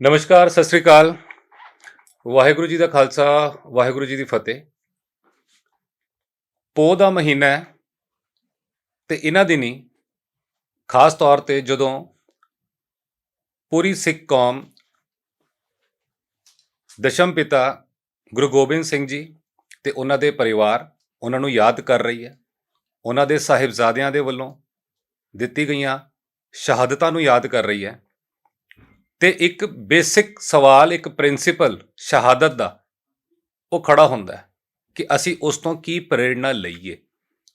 ਨਮਸਕਾਰ, ਸਤਿ ਸ੍ਰੀ ਅਕਾਲ। ਵਾਹਿਗੁਰੂ ਜੀ ਦਾ ਖਾਲਸਾ, ਵਾਹਿਗੁਰੂ ਜੀ ਦੀ ਫਤਿਹ। ਪੋਹ ਦਾ ਮਹੀਨਾ ਹੈ ਤੇ ਇਹਨਾਂ ਦਿਨੀ ਖਾਸ ਤੌਰ ਤੇ ਜਦੋਂ ਪੂਰੀ ਸਿੱਖ ਕੌਮ ਦਸ਼ਮ ਪਿਤਾ ਗੁਰੂ ਗੋਬਿੰਦ ਸਿੰਘ ਜੀ ਤੇ ਉਹਨਾਂ ਦੇ ਪਰਿਵਾਰ ਉਹਨਾਂ ਨੂੰ ਯਾਦ ਕਰ ਰਹੀ ਹੈ। ਉਹਨਾਂ ਦੇ ਸਾਹਿਬਜ਼ਾਦਿਆਂ ਦੇ ਵੱਲੋਂ ਦਿੱਤੀ ਗਈਆਂ ਸ਼ਹਾਦਤਾਂ ਨੂੰ ਯਾਦ ਕਰ ਰਹੀ ਹੈ। ਤੇ ਇੱਕ ਬੇਸਿਕ ਸਵਾਲ, ਇੱਕ ਪ੍ਰਿੰਸੀਪਲ ਸ਼ਹਾਦਤ ਦਾ, ਉਹ ਖੜਾ ਹੁੰਦਾ ਹੈ ਕਿ ਅਸੀਂ ਉਸ ਤੋਂ ਕੀ ਪ੍ਰੇਰਣਾ ਲਈਏ?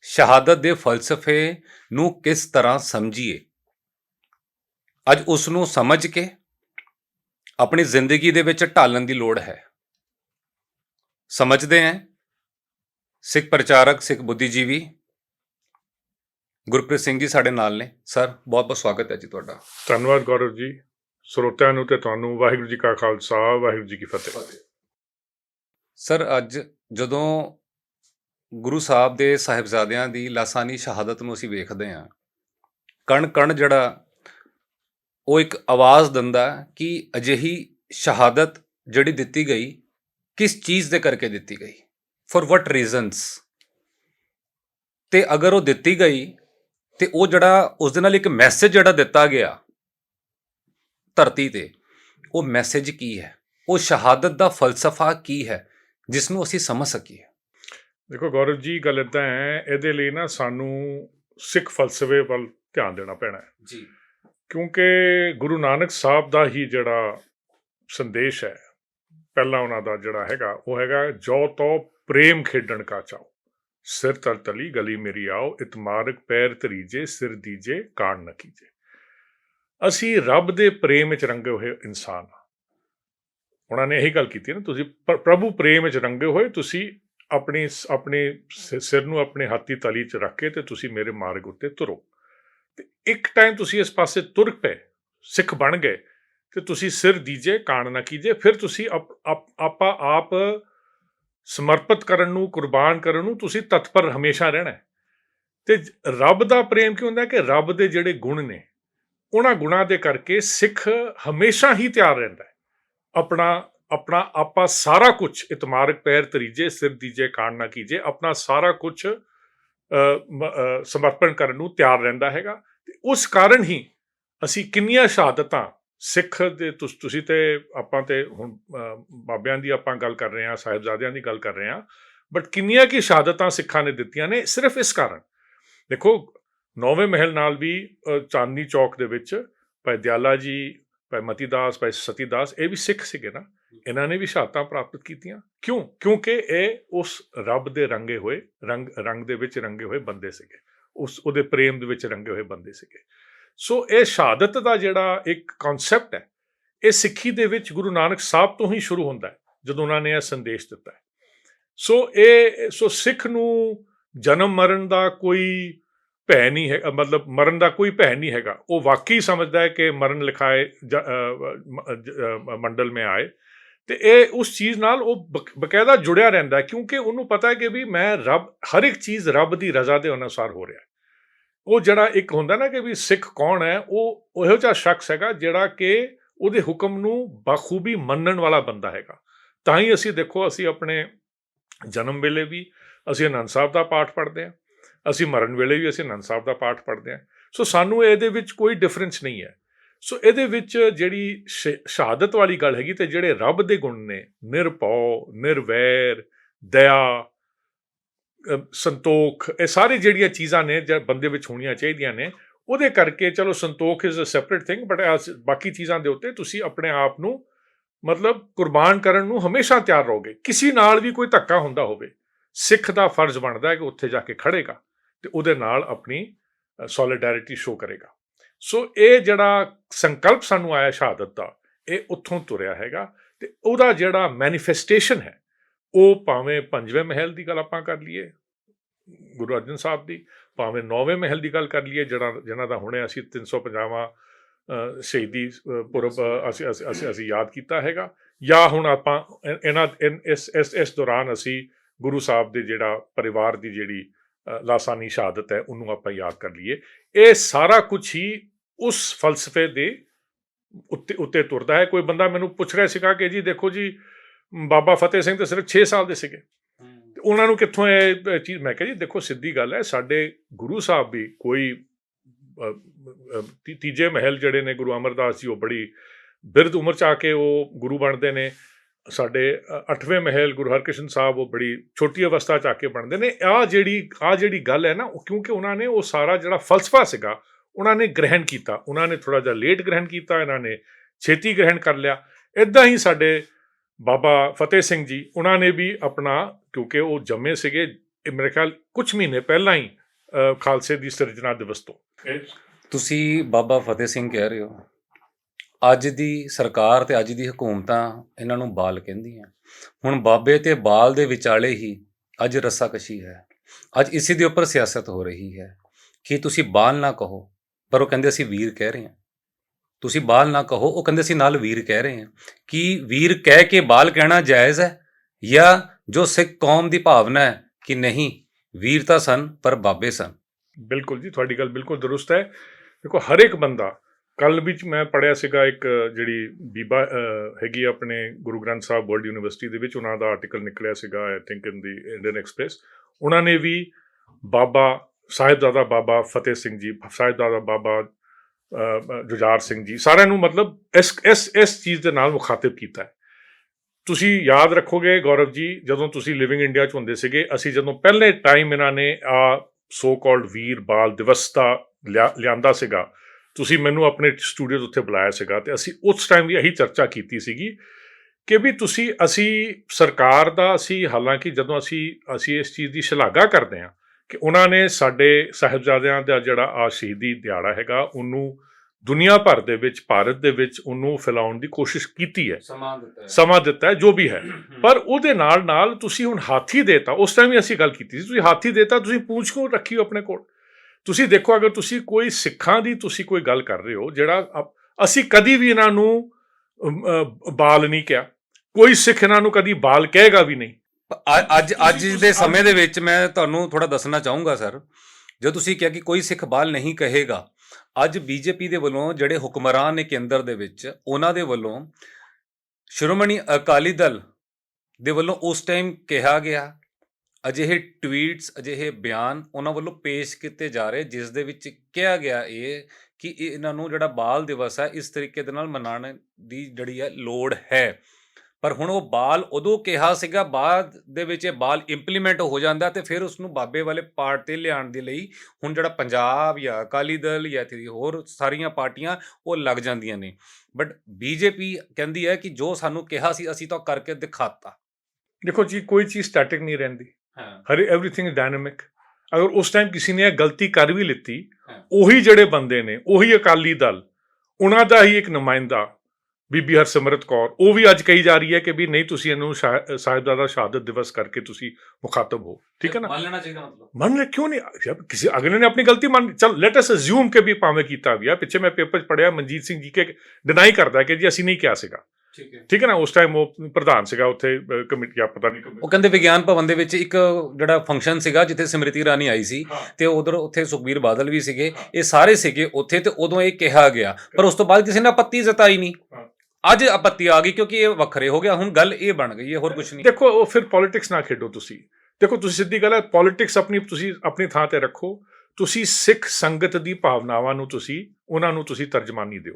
ਸ਼ਹਾਦਤ ਦੇ ਫਲਸਫੇ ਨੂੰ ਕਿਸ ਤਰ੍ਹਾਂ ਸਮਝੀਏ? ਅੱਜ ਉਸ ਨੂੰ ਸਮਝ ਕੇ ਆਪਣੀ ਜ਼ਿੰਦਗੀ ਦੇ ਵਿੱਚ ਢਾਲਣ ਦੀ ਲੋੜ ਹੈ। ਸਮਝਦੇ ਹਾਂ। ਸਿੱਖ ਪ੍ਰਚਾਰਕ, ਸਿੱਖ ਬੁੱਧੀਜੀਵੀ, ਗੁਰਪ੍ਰੀਤ ਸਿੰਘ ਜੀ ਸਾਡੇ ਨਾਲ ਨੇ। ਸਰ ਬਹੁਤ ਬਹੁਤ ਸਵਾਗਤ ਹੈ ਜੀ ਤੁਹਾਡਾ। ਧੰਨਵਾਦ ਗੌਰਵ ਜੀ। ਸਰੋਤਿਆਂ ਨੂੰ ਤੇ ਤੁਹਾਨੂੰ ਵਾਹਿਗੁਰੂ ਜੀ ਕਾ ਖਾਲਸਾ, ਵਾਹਿਗੁਰੂ ਜੀ ਕੀ ਫਤਿਹ। ਸਰ, ਅੱਜ ਜਦੋਂ ਗੁਰੂ ਸਾਹਿਬ ਦੇ ਸਾਹਿਬਜ਼ਾਦਿਆਂ ਦੀ ਲਾਸਾਨੀ ਸ਼ਹਾਦਤ ਨੂੰ ਅਸੀਂ ਵੇਖਦੇ ਹਾਂ ਕਣ ਕਣ ਜਿਹੜਾ ਉਹ ਇੱਕ ਆਵਾਜ਼ ਦਿੰਦਾ ਕਿ ਅਜਿਹੀ ਸ਼ਹਾਦਤ ਜਿਹੜੀ ਦਿੱਤੀ ਗਈ, ਕਿਸ ਚੀਜ਼ ਦੇ ਕਰਕੇ ਦਿੱਤੀ ਗਈ? ਫॉर what ਰੀਜ਼ਨਸ ਤੇ ਅਗਰ ਉਹ ਦਿੱਤੀ ਗਈ, ਤੇ ਉਹ ਜਿਹੜਾ ਉਸ ਦੇ ਨਾਲ ਇੱਕ ਮੈਸੇਜ ਜਿਹੜਾ ਦਿੱਤਾ ਗਿਆ ਧਰਤੀ ਤੇ ਉਹ ਮੈਸੇਜ ਕੀ ਹੈ? ਉਹ ਸ਼ਹਾਦਤ ਦਾ ਫਲਸਫਾ ਕੀ ਹੈ? ਜਿਸ ਨੂੰ ਅਸੀਂ ਸਮਝ ਸਕੀਏ। ਦੇਖੋ ਗੌਰਵ ਜੀ ਗੱਲ ਇਦਾਂ ਹੈ ਇਹਦੇ ਲਈ ਨਾ ਸਾਨੂੰ ਸਿੱਖ ਫਲਸਫੇ ਵੱਲ ਧਿਆਨ ਦੇਣਾ ਪੈਣਾ ਹੈ। ਜੀ। ਕਿਉਂਕਿ ਗੁਰੂ ਨਾਨਕ ਸਾਹਿਬ ਦਾ ਹੀ ਜਿਹੜਾ ਸੰਦੇਸ਼ ਹੈ ਪਹਿਲਾ ਉਹਨਾਂ ਦਾ ਜਿਹੜਾ ਹੈਗਾ ਉਹ ਹੈਗਾ ਜੋ ਤੋ ਪ੍ਰੇਮ ਖੇਡਣ ਕਾ ਚਾਓ ਸਿਰ ਤਲ ਤਲੀ ਗਲੀ ਮੇਰੀ ਆਓ ਇਤਮਾਰਕ ਪੈਰ ਧਰੀਜੇ ਸਿਰ ਦੀਜੇ ਕਾਣ ਨਾ ਕੀਜੇ। ਅਸੀਂ ਰੱਬ ਦੇ ਪ੍ਰੇਮ ਵਿੱਚ ਰੰਗੇ ਹੋਏ ਇਨਸਾਨ ਹਾਂ ਉਹਨਾਂ ਨੇ ਇਹੀ ਗੱਲ ਕੀਤੀ ਨਾ, ਤੁਸੀਂ ਪ- ਪ੍ਰਭੂ ਪ੍ਰੇਮ ਵਿੱਚ ਰੰਗੇ ਹੋਏ, ਤੁਸੀਂ ਆਪਣੀ ਆਪਣੇ ਸਿ- ਸਿਰ ਨੂੰ ਆਪਣੇ ਹਾਥੀ ਤਲੀ 'ਚ ਰੱਖ ਕੇ ਤੇ ਤੁਸੀਂ ਮੇਰੇ ਮਾਰਗ ਉੱਤੇ ਤੁਰੋ ਤੇ ਇੱਕ ਟਾਈਮ ਤੁਸੀਂ ਇਸ ਪਾਸੇ ਤੁਰ ਪਏ, ਸਿੱਖ ਬਣ ਗਏ, ਤੇ ਤੁਸੀਂ ਸਿਰ ਦੀਜੇ, ਕਾਣ ਨਾ ਕੀਜੇ, ਫਿਰ ਤੁਸੀਂ ਆਪ- ਆਪ- ਆਪਾ ਆਪ ਸਮਰਪਿਤ ਕਰਨ ਨੂੰ, ਕੁਰਬਾਨ ਕਰਨ ਨੂੰ ਤੁਸੀਂ ਤਤਪਰ ਹਮੇਸ਼ਾ ਰਹਿਣਾ ਹੈ। ਤੇ ਰੱਬ ਦਾ ਪ੍ਰੇਮ ਕੀ ਹੁੰਦਾ ਕਿ ਰੱਬ ਦੇ ਜਿਹੜੇ ਗੁਣ ਨੇ ਉਹਨਾਂ ਗੁਣਾਂ ਦੇ ਕਰਕੇ ਸਿੱਖ ਹਮੇਸ਼ਾ ਹੀ ਤਿਆਰ ਰਹਿੰਦਾ ਹੈ। ਆਪਣਾ ਆਪਣਾ ਆਪਾ ਸਾਰਾ ਕੁਝ ਇਤਮਾਰਕ ਪੈਰ ਤਰੀਜੇ ਸਿਰ ਦੀਜੇ ਕਾਣ ਨਾ ਕੀਜੇ, ਆਪਣਾ ਸਾਰਾ ਕੁਝ ਸਮਰਪਣ ਕਰਨ ਨੂੰ ਤਿਆਰ ਰਹਿੰਦਾ ਹੈਗਾ। ਤੇ ਉਸ ਕਾਰਨ ਹੀ ਅਸੀਂ ਕਿੰਨੀਆਂ ਸ਼ਹਾਦਤਾਂ ਸਿੱਖ ਦੇ ਤੁਸੀਂ ਤੇ ਆਪਾਂ ਤੇ ਹੁਣ ਬਾਬਿਆਂ ਦੀ ਆਪਾਂ ਗੱਲ ਕਰ ਰਹੇ ਹਾਂ, ਸਾਹਿਬਜ਼ਾਦਿਆਂ ਦੀ ਗੱਲ ਕਰ ਰਹੇ ਹਾਂ, ਬਟ ਕਿੰਨੀਆਂ ਕੀ ਸ਼ਹਾਦਤਾਂ ਸਿੱਖਾਂ ਨੇ ਦਿੱਤੀਆਂ ਨੇ ਸਿਰਫ ਇਸ ਕਾਰਨ। ਦੇਖੋ ਨੌਵੇਂ ਮਹਿਲ ਨਾਲ ਵੀ ਚਾਂਦਨੀ ਚੌਕ ਦੇ ਵਿੱਚ ਭਾਈ ਦਿਆਲਾ ਜੀ, ਭਾਈ ਮਤੀਦਾਸ ਭਾਈ ਸਤੀਦਾਸ ਇਹ ਵੀ ਸਿੱਖ ਸੀਗੇ ਨਾ। ਇਹਨਾਂ ਨੇ ਵੀ ਸ਼ਹਾਦਤਾਂ ਪ੍ਰਾਪਤ ਕੀਤੀਆਂ। ਕਿਉਂ? ਕਿਉਂਕਿ ਇਹ ਉਸ ਰੱਬ ਦੇ ਰੰਗੇ ਹੋਏ, ਰੰਗ ਰੰਗ ਦੇ ਵਿੱਚ ਰੰਗੇ ਹੋਏ ਬੰਦੇ ਸੀਗੇ। ਉਸ, ਉਹਦੇ ਪ੍ਰੇਮ ਦੇ ਵਿੱਚ ਰੰਗੇ ਹੋਏ ਬੰਦੇ ਸੀਗੇ। ਸੋ ਇਹ ਸ਼ਹਾਦਤ ਦਾ ਜਿਹੜਾ ਇੱਕ ਕਨਸੈਪਟ ਹੈ, ਇਹ ਸਿੱਖੀ ਦੇ ਵਿੱਚ ਗੁਰੂ ਨਾਨਕ ਸਾਹਿਬ ਤੋਂ ਹੀ ਸ਼ੁਰੂ ਹੁੰਦਾ ਹੈ, ਜਦੋਂ ਉਹਨਾਂ ਨੇ ਇਹ ਸੰਦੇਸ਼ ਦਿੱਤਾ ਸੋ ਇਹ, ਸੋ ਸਿੱਖ ਨੂੰ ਜਨਮ ਮਰਨ ਦਾ ਕੋਈ ਭੈ ਨਹੀਂ ਹੈ ਮਤਲਬ ਮਰਨ ਦਾ ਕੋਈ ਭੈ ਨਹੀਂ ਹੈਗਾ। ਉਹ ਵਾਕਈ ਸਮਝਦਾ ਹੈ ਕਿ ਮਰਨ ਲਿਖਾਏ ਜ- ਮੰਡਲ ਮੇ ਆਏ। ਤੇ ਇਹ ਉਸ ਚੀਜ਼ ਨਾਲ ਉਹ ਬਕ- ਬਕਾਇਦਾ ਜੁੜਿਆ ਰਹਿੰਦਾ ਕਿਉਂਕਿ ਉਹਨੂੰ ਪਤਾ ਹੈ ਕਿ ਵੀ ਮੈਂ ਰੱਬ, ਹਰ ਇੱਕ ਚੀਜ਼ ਰੱਬ ਦੀ ਰਜ਼ਾ ਦੇ ਅਨੁਸਾਰ ਹੋ ਰਿਹਾ ਉਹ ਜਿਹੜਾ ਇੱਕ ਹੁੰਦਾ ਨਾ ਕਿ ਵੀ ਸਿੱਖ ਕੌਣ ਹੈ, ਉਹ, ਉਹੋ ਜਿਹਾ ਸ਼ਖਸ ਹੈਗਾ ਜਿਹੜਾ ਕਿ ਉਹਦੇ ਹੁਕਮ ਨੂੰ ਬਾਖੂਬੀ ਮੰਨਣ ਵਾਲਾ ਬੰਦਾ ਹੈਗਾ। ਤਾਂ ਹੀ ਅਸੀਂ ਦੇਖੋ, ਅਸੀਂ ਆਪਣੇ ਜਨਮ ਵੇਲੇ ਵੀ, ਅਸੀਂ ਅਨੰਦ ਸਾਹਿਬ ਦਾ ਪਾਠ ਪੜ੍ਹਦੇ ਹਾਂ। ਅਸੀਂ ਮਰਨ ਵੇਲੇ ਵੀ ਅਸੀਂ ਅਨੰਦ ਸਾਹਿਬ ਦਾ ਪਾਠ ਪੜ੍ਹਦੇ ਹਾਂ। ਸੋ ਸਾਨੂੰ ਇਹਦੇ ਵਿੱਚ ਕੋਈ ਡਿਫਰੈਂਸ ਨਹੀਂ ਹੈ। ਸੋ ਇਹਦੇ ਵਿੱਚ ਜਿਹੜੀ ਸ਼- ਸ਼ਹਾਦਤ ਵਾਲੀ ਗੱਲ ਹੈਗੀ ਤੇ ਜਿਹੜੇ ਰੱਬ ਦੇ ਗੁਣ ਨੇ, ਨਿਰਭਉ, ਨਿਰਵੈਰ, ਦਇਆ ਸੰਤੋਖ, ਇਹ ਸਾਰੇ ਜਿਹੜੀਆਂ ਚੀਜ਼ਾਂ ਨੇ ਜੋ ਬੰਦੇ ਵਿੱਚ ਹੋਣੀਆਂ ਚਾਹੀਦੀਆਂ ਨੇ, ਉਹਦੇ ਕਰਕੇ ਚਲੋ Santokh is a separate thing but ਬਾਕੀ ਚੀਜ਼ਾਂ ਦੇ ਉੱਤੇ ਤੁਸੀਂ ਆਪਣੇ ਆਪ ਨੂੰ ਮਤਲਬ ਕੁਰਬਾਨ ਕਰਨ ਨੂੰ ਹਮੇਸ਼ਾ ਤਿਆਰ ਰਹੋਗੇ। ਕਿਸੇ ਨਾਲ ਵੀ ਕੋਈ ਧੱਕਾ ਹੁੰਦਾ ਹੋਵੇ। ਸਿੱਖ ਦਾ ਫਰਜ਼ ਬਣਦਾ ਹੈ ਕਿ ਉੱਥੇ ਜਾ ਕੇ ਖੜੇਗਾ ਤੇ ਉਹਦੇ ਨਾਲ ਆਪਣੀ ਸੋਲੀਡੈਰਿਟੀ ਸ਼ੋ ਕਰੇਗਾ। ਸੋ ਇਹ ਜਿਹੜਾ ਸੰਕਲਪ ਸਾਨੂੰ ਆਇਆ ਸ਼ਹਾਦਤ ਦਾ ਇਹ ਉੱਥੋਂ ਤੁਰਿਆ ਹੈਗਾ ਤੇ ਉਹਦਾ ਜਿਹੜਾ ਮੈਨੀਫੈਸਟੇਸ਼ਨ ਹੈ ਉਹ ਭਾਵੇਂ ਪੰਜਵੇਂ ਮਹਿਲ ਦੀ ਗੱਲ ਆਪਾਂ ਕਰ ਲਈਏ ਗੁਰੂ ਅਰਜਨ ਸਾਹਿਬ ਦੀ ਭਾਵੇਂ ਨੌਵੇਂ ਮਹਿਲ ਦੀ ਗੱਲ ਕਰ ਲਈਏ ਜਿਹੜਾ ਜਿਹਨਾਂ ਦਾ ਹੁਣੇ ਅਸੀਂ 350ਵਾਂ ਅ, ਸ਼ਹੀਦੀ ਪੁਰਬ ਅਸੀਂ ਅਸੀਂ- ਅਸੀਂ ਅਸੀਂ ਯਾਦ ਕੀਤਾ ਹੈਗਾ ਜਾਂ ਹੁਣ ਆਪਾਂ ਇਹਨਾਂ ਇਨ- ਇਸ ਇਸ ਇਸ ਦੌਰਾਨ ਅਸੀਂ ਗੁਰੂ ਸਾਹਿਬ ਦੇ ਜਿਹੜਾ ਪਰਿਵਾਰ ਦੀ ਜਿਹੜੀ ਲਾਸਾਨੀ ਸ਼ਹਾਦਤ ਹੈ, ਉਹਨੂੰ ਆਪਾਂ ਯਾਦ ਕਰ ਲਈਏ। ਇਹ ਸਾਰਾ ਕੁਝ ਹੀ ਉਸ ਫਲਸਫੇ ਦੇ ਉੱਤੇ ਉੱਤੇ ਤੁਰਦਾ ਹੈ। ਕੋਈ ਬੰਦਾ ਮੈਨੂੰ ਪੁੱਛ ਰਿਹਾ ਸੀਗਾ ਕਿ ਜੀ ਦੇਖੋ ਜੀ, ਬਾਬਾ ਫਤਿਹ ਸਿੰਘ ਤਾਂ ਸਿਰਫ 6 ਸਾਲ ਦੇ ਸੀਗੇ। ਤੇ ਉਹਨਾਂ ਨੂੰ ਕਿੱਥੋਂ ਇਹ ਚੀਜ਼, ਮੈਂ ਕਿਹਾ ਜੀ ਦੇਖੋ ਸਿੱਧੀ ਗੱਲ ਹੈ, ਸਾਡੇ ਗੁਰੂ ਸਾਹਿਬ ਵੀ ਕੋਈ ਤੀਜੇ ਮਹਿਲ ਜਿਹੜੇ ਨੇ ਗੁਰੂ ਅਮਰਦਾਸ ਜੀ, ਉਹ ਬੜੀ ਬਿਰਧ ਉਮਰ ਚ ਆ ਕੇ ਉਹ ਗੁਰੂ ਬਣਦੇ ਨੇ। ਸਾਡੇ ਅ, ਅੱਠਵੇਂ ਮਹਿਲ ਗੁਰੂ ਹਰਕ੍ਰਿਸ਼ਨ ਸਾਹਿਬ ਉਹ ਬੜੀ ਛੋਟੀ ਅਵਸਥਾ ਚ ਆ ਕੇ ਬਣਦੇ ਨੇ। ਆ ਜਿਹੜੀ ਆ ਜਿਹੜੀ ਗੱਲ ਹੈ ਨਾ ਉਹ ਕਿਉਂਕਿ ਉਹਨਾਂ ਨੇ ਉਹ ਸਾਰਾ ਜਿਹੜਾ ਫਲਸਫਾ ਸੀਗਾ ਉਹਨਾਂ ਨੇ ਗ੍ਰਹਿਣ ਕੀਤਾ। ਉਹਨਾਂ ਨੇ ਥੋੜਾ ਜਿਹਾ ਲੇਟ ਗ੍ਰਹਿਣ ਕੀਤਾ ਇਹਨਾਂ ਨੇ ਛੇਤੀ ਗ੍ਰਹਿਣ ਕਰ ਲਿਆ। ਇਦਾਂ ਹੀ ਸਾਡੇ ਬਾਬਾ ਫਤਿਹ ਸਿੰਘ ਜੀ ਉਹਨਾਂ ਨੇ ਵੀ ਆਪਣਾ ਕਿਉਂਕਿ ਉਹ ਜੰਮੇ ਸੀਗੇ ਮੇਰੇ ਖਿਆਲ ਕੁਝ ਮਹੀਨੇ ਪਹਿਲਾਂ ਹੀ ਖਾਲਸੇ ਦੀ ਸਿਰਜਣਾ ਦਿਵਸ ਤੋਂ। ਤੁਸੀਂ ਬਾਬਾ ਫਤਿਹ ਸਿੰਘ ਕਹਿ ਰਹੇ ਹੋ। ਅੱਜ ਦੀ ਸਰਕਾਰ ਤੇ ਅੱਜ ਦੀ ਹਕੂਮਤਾਂ ਇਹਨਾਂ ਨੂੰ ਬਾਲ ਕਹਿੰਦੀਆਂ। ਹੁਣ ਬਾਬੇ ਤੇ ਬਾਲ ਦੇ ਵਿਚਾਲੇ ਹੀ ਅੱਜ ਰੱਸਾਕਸ਼ੀ ਹੈ। ਅੱਜ ਇਸੇ ਦੇ ਉੱਪਰ ਸਿਆਸਤ ਹੋ ਰਹੀ ਹੈ ਕਿ ਤੁਸੀਂ ਬਾਲ ਨਾ ਕਹੋ, ਪਰ ਉਹ ਕਹਿੰਦੇ ਅਸੀਂ ਵੀਰ ਕਹਿ ਰਹੇ ਹਾਂ। ਤੁਸੀਂ ਬਾਲ ਨਾ ਕਹੋ, ਉਹ ਕਹਿੰਦੇ ਅਸੀਂ ਨਾਲ ਵੀਰ ਕਹਿ ਰਹੇ ਹਾਂ। ਕਿ ਵੀਰ ਕਹਿ ਕੇ ਬਾਲ ਕਹਿਣਾ ਜਾਇਜ਼ ਹੈ ਜਾਂ ਜੋ ਸਿੱਖ ਕੌਮ ਦੀ ਭਾਵਨਾ ਹੈ ਕਿ ਨਹੀਂ, ਵੀਰ ਤਾਂ ਸਨ ਪਰ ਬਾਬੇ ਸਨ? ਬਿਲਕੁਲ ਜੀ, ਤੁਹਾਡੀ ਗੱਲ ਬਿਲਕੁਲ ਦਰੁਸਤ ਹੈ। ਦੇਖੋ ਹਰ ਇੱਕ ਬੰਦਾ ਕੱਲ ਵਿੱਚ ਮੈਂ ਪੜਿਆ ਸੀਗਾ ਇੱਕ ਜਿਹੜੀ ਬੀਬਾ ਹੈਗੀ ਆਪਣੇ ਗੁਰੂ ਗ੍ਰੰਥ ਸਾਹਿਬ ਵਰਲਡ ਯੂਨੀਵਰਸਿਟੀ ਦੇ ਵਿੱਚ, ਉਹਨਾਂ ਦਾ ਆਰਟੀਕਲ ਨਿਕਲਿਆ ਸੀਗਾ I think in the Indian Express ਉਹਨਾਂ ਨੇ ਵੀ ਬਾਬਾ ਸਾਹਿਬਜ਼ਾਦਾ ਬਾਬਾ ਫਤਿਹ ਸਿੰਘ ਜੀ, ਸਾਹਿਬਜ਼ਾਦਾ ਬਾਬਾ ਜੁਝਾਰ ਸਿੰਘ ਜੀ, ਸਾਰਿਆਂ ਨੂੰ ਮਤਲਬ ਇਸ ਇਸ ਇਸ ਚੀਜ਼ ਦੇ ਨਾਲ ਮੁਖਾਤਿਬ ਕੀਤਾ ਹੈ। ਤੁਸੀਂ ਯਾਦ ਰੱਖੋਗੇ ਗੌਰਵ ਜੀ, ਜਦੋਂ ਤੁਸੀਂ ਲਿਵਿੰਗ ਇੰਡੀਆ 'ਚ ਹੁੰਦੇ ਸੀਗੇ, ਅਸੀਂ ਜਦੋਂ ਪਹਿਲੇ ਟਾਈਮ ਇਹਨਾਂ ਨੇ ਆ ਸੋ ਕਾਲਡ ਵੀਰ ਬਾਲ ਦਿਵਸ ਦਾ ਲਿਆ- ਲਿਆਂਦਾ ਸੀਗਾ ਤੁਸੀਂ ਮੈਨੂੰ ਆਪਣੇ ਸਟੂਡੀਓ ਉੱਥੇ ਬੁਲਾਇਆ ਸੀਗਾ ਤੇ ਅਸੀਂ ਉਸ ਟਾਈਮ ਵੀ ਇਹੀ ਚਰਚਾ ਕੀਤੀ ਸੀਗੀ ਕਿ ਵੀ ਤੁਸੀਂ ਅਸੀਂ ਸਰਕਾਰ ਦਾ ਅਸੀਂ ਹਾਲਾਂਕਿ ਜਦੋਂ ਅਸੀਂ ਅਸੀਂ ਇਸ ਚੀਜ਼ ਦੀ ਸ਼ਲਾਘਾ ਕਰਦੇ ਹਾਂ ਕਿ ਉਹਨਾਂ ਨੇ ਸਾਡੇ ਸਾਹਿਬਜ਼ਾਦਿਆਂ ਦਾ ਜਿਹੜਾ ਆ ਸ਼ਹੀਦੀ ਦਿਹਾੜਾ ਹੈਗਾ ਉਹਨੂੰ ਦੁਨੀਆ ਭਰ ਦੇ ਵਿੱਚ ਭਾਰਤ ਦੇ ਵਿੱਚ ਉਹਨੂੰ ਫੈਲਾਉਣ ਦੀ ਕੋਸ਼ਿਸ਼ ਕੀਤੀ ਹੈ। ਸਮਾਨ ਦਿੱਤਾ ਹੈ। ਸਮਾਂ ਦਿੱਤਾ ਹੈ ਜੋ ਵੀ ਹੈ। ਪਰ ਉਹਦੇ ਨਾਲ ਨਾਲ ਤੁਸੀਂ ਹੁਣ ਹਾਥੀ ਦੇਤਾ ਉਸ ਟਾਈਮ ਵੀ ਅਸੀਂ ਗੱਲ ਕੀਤੀ ਸੀ ਤੁਸੀਂ ਹਾਥੀ ਦੇਤਾ ਤੁਸੀਂ ਪੂਛ ਕਿਉਂ ਰੱਖੀ ਹੋ ਆਪਣੇ ਕੋਲ? ਤੁਸੀਂ ਦੇਖੋ ਅਗਰ ਤੁਸੀਂ ਕੋਈ ਸਿੱਖਾਂ ਦੀ ਤੁਸੀਂ ਕੋਈ ਗੱਲ ਕਰ ਰਹੇ ਹੋ ਜਿਹੜਾ ਅਸੀਂ ਕਦੀ ਵੀ ਇਹਨਾਂ ਨੂੰ ਬਾਲ ਨਹੀਂ ਕਿਹਾ। ਕੋਈ ਸਿੱਖ ਇਹਨਾਂ ਨੂੰ ਕਦੀ ਬਾਲ ਕਹੇਗਾ ਵੀ ਨਹੀਂ। ਅੱਜ ਅੱਜ ਦੇ ਸਮੇਂ ਦੇ ਵਿੱਚ ਮੈਂ ਤੁਹਾਨੂੰ ਥੋੜਾ ਦੱਸਣਾ ਚਾਹੂੰਗਾ ਸਰ। ਜੋ ਤੁਸੀਂ ਕਿਹਾ ਕਿ ਕੋਈ ਸਿੱਖ ਬਾਲ ਨਹੀਂ ਕਹੇਗਾ ਅੱਜ ਬੀਜੇਪੀ ਦੇ ਵੱਲੋਂ ਜਿਹੜੇ ਹੁਕਮਰਾਨ ਨੇ ਕੇਂਦਰ ਦੇ ਵਿੱਚ ਉਹਨਾਂ ਦੇ ਵੱਲੋਂ ਸ਼੍ਰੋਮਣੀ ਅਕਾਲੀ ਦਲ ਦੇ ਵੱਲੋਂ ਉਸ ਟਾਈਮ ਕਿਹਾ ਗਿਆ ਅਜਿਹੇ ਟਵੀਟਸ ਅਜਿਹੇ ਬਿਆਨ ਉਹਨਾਂ ਵੱਲੋਂ ਪੇਸ਼ ਕੀਤੇ ਜਾ ਰਹੇ, ਜਿਸ ਦੇ ਵਿੱਚ ਕਿਹਾ ਗਿਆ ਇਹ ਕਿ ਇਹ ਇਹਨਾਂ ਨੂੰ ਜਿਹੜਾ ਬਾਲ ਦਿਵਸ ਹੈ, ਇਸ ਤਰੀਕੇ ਦੇ ਨਾਲ ਮਨਾਉਣ ਦੀ ਜਿਹੜੀ ਹੈ ਲੋੜ ਹੈ। ਪਰ ਹੁਣ ਉਹ ਬਾਲ ਉਦੋਂ ਕਿਹਾ ਸੀਗਾ, ਬਾਅਦ ਦੇ ਵਿੱਚ ਇਹ ਬਾਲ ਇੰਪਲੀਮੈਂਟ ਹੋ ਜਾਂਦਾ ਤੇ ਫਿਰ ਉਸ ਨੂੰ ਬਾਬੇ ਵਾਲੇ ਪਾਰਟ ਤੇ ਲਿਆਉਣ ਦੇ ਲਈ ਹੁਣ ਜਿਹੜਾ ਪੰਜਾਬ ਜਾਂ ਅਕਾਲੀ ਦਲ ਜਾਂ ਇੱਥੇ ਹੋਰ ਸਾਰੀਆਂ ਪਾਰਟੀਆਂ ਉਹ ਲੱਗ ਜਾਂਦੀਆਂ ਨੇ। ਬਟ ਬੀਜੇਪੀ ਕਹਿੰਦੀ ਹੈ ਕਿ ਜੋ ਸਾਨੂੰ ਕਿਹਾ ਸੀ, ਅਸੀਂ ਤਾਂ ਕਰਕੇ ਦਿਖਾਤਾ। ਦੇਖੋ ਜੀ, ਕੋਈ ਚੀਜ਼ ਸਟੈਟਿਕ ਨਹੀਂ ਰਹਿੰਦੀ। ਹਰ ਐਵਰੀਥਿੰਗ ਇਜ਼ ਡਾਇਨਾਮਿਕ ਅਗਰ ਉਸ ਟਾਈਮ ਕਿਸੇ ਨੇ ਇਹ ਗਲਤੀ ਕਰ ਵੀ ਲਿੱਤੀ। ਉਹੀ ਜਿਹੜੇ ਬੰਦੇ ਨੇ ਉਹੀ ਅਕਾਲੀ ਦਲ ਉਹਨਾਂ ਦਾ ਹੀ ਇੱਕ ਨੁਮਾਇੰਦਾ ਬੀਬੀ ਹਰਸਿਮਰਤ ਕੌਰ ਉਹ ਵੀ ਅੱਜ ਕਹੀ ਜਾ ਰਹੀ ਹੈ ਕਿ ਵੀ ਨਹੀਂ ਤੁਸੀਂ ਇਹਨੂੰ ਸਾਹਿਬਜ਼ਾਦਾ ਸ਼ਹਾਦਤ ਦਿਵਸ ਕਰਕੇ ਤੁਸੀਂ ਮੁਖਾਤਬ ਹੋ। ਠੀਕ ਹੈ ਨਾ? ਮੰਨ ਲੈਣਾ ਚਾਹੀਦਾ ਮਤਲਬ। ਮੰਨ ਲੈ ਕਿਉਂ ਨਹੀਂ? ਕਿਸੇ ਅਗਲੇ ਨੇ ਆਪਣੀ ਗਲਤੀ ਮੰਨ ਚਲ ਲੈਟ ਅਸ ਅਸਿਊਮ ਕਿ ਵੀ ਭਾਵੇਂ ਕੀਤਾ ਵੀ ਆ ਪਿੱਛੇ ਮੈਂ ਪੇਪਰ 'ਚ ਪੜਿਆ ਮਨਜੀਤ ਸਿੰਘ ਜੀ ਕੇ ਡਿਨਾਈ ਕਰਦਾ ਕਿ ਜੀ ਅਸੀਂ ਨਹੀਂ ਕਿਹਾ ਸੀਗਾ। ਠੀਕ ਹੈ। ਠੀਕ ਹੈ ਨਾ ਉਸ ਟਾਈਮ ਉਹ ਪ੍ਰਧਾਨ ਸੀਗਾ ਉੱਥੇ ਕਮੇਟੀ ਆ ਪਤਾ ਨਹੀਂ ਉਹ ਕਹਿੰਦੇ ਵਿਗਿਆਨ ਭਵਨ ਦੇ ਵਿੱਚ ਇੱਕ ਜਿਹੜਾ ਫੰਕਸ਼ਨ ਸੀਗਾ ਜਿੱਥੇ ਸਮ੍ਰਿਤੀ ਰਾਣੀ ਆਈ ਸੀ ਹਾਂ। ਤੇ ਉਧਰ ਉੱਥੇ ਸੁਖਬੀਰ ਬਾਦਲ ਵੀ ਸੀਗੇ ਇਹ ਸਾਰੇ ਸੀਗੇ ਉੱਥੇ ਤੇ ਉਦੋਂ ਇਹ ਕਿਹਾ ਗਿਆ। ਪਰ ਉਸ ਤੋਂ ਬਾਅਦ ਕਿਸੇ ਨੇ ਆਪੱਤੀ ਜਤਾਈ ਨਹੀਂ। ਹਾਂ। ਅੱਜ ਆਪੱਤੀ ਆ ਗਈ ਕਿਉਂਕਿ ਇਹ ਵੱਖਰੇ ਹੋ ਗਿਆ ਹੁਣ ਗੱਲ ਇਹ ਬਣ ਗਈ ਹੈ ਹੋਰ ਕੁਝ ਨਹੀਂ। ਦੇਖੋ ਉਹ ਫਿਰ ਪੋਲਿਟਿਕਸ ਨਾ ਖੇਡੋ ਤੁਸੀਂ। ਦੇਖੋ ਤੁਸੀਂ ਸਿੱਧੀ ਗੱਲ ਹੈ ਪੋਲਿਟਿਕਸ ਆਪਣੀ ਤੁਸੀਂ ਆਪਣੀ ਥਾਂ ਤੇ ਰੱਖੋ। ਤੁਸੀਂ ਸਿੱਖ ਸੰਗਤ ਦੀ ਭਾਵਨਾਵਾਂ ਨੂੰ ਤੁਸੀਂ ਉਹਨਾਂ ਨੂੰ ਤੁਸੀਂ ਤਰਜਮਾਨੀ ਦਿਓ।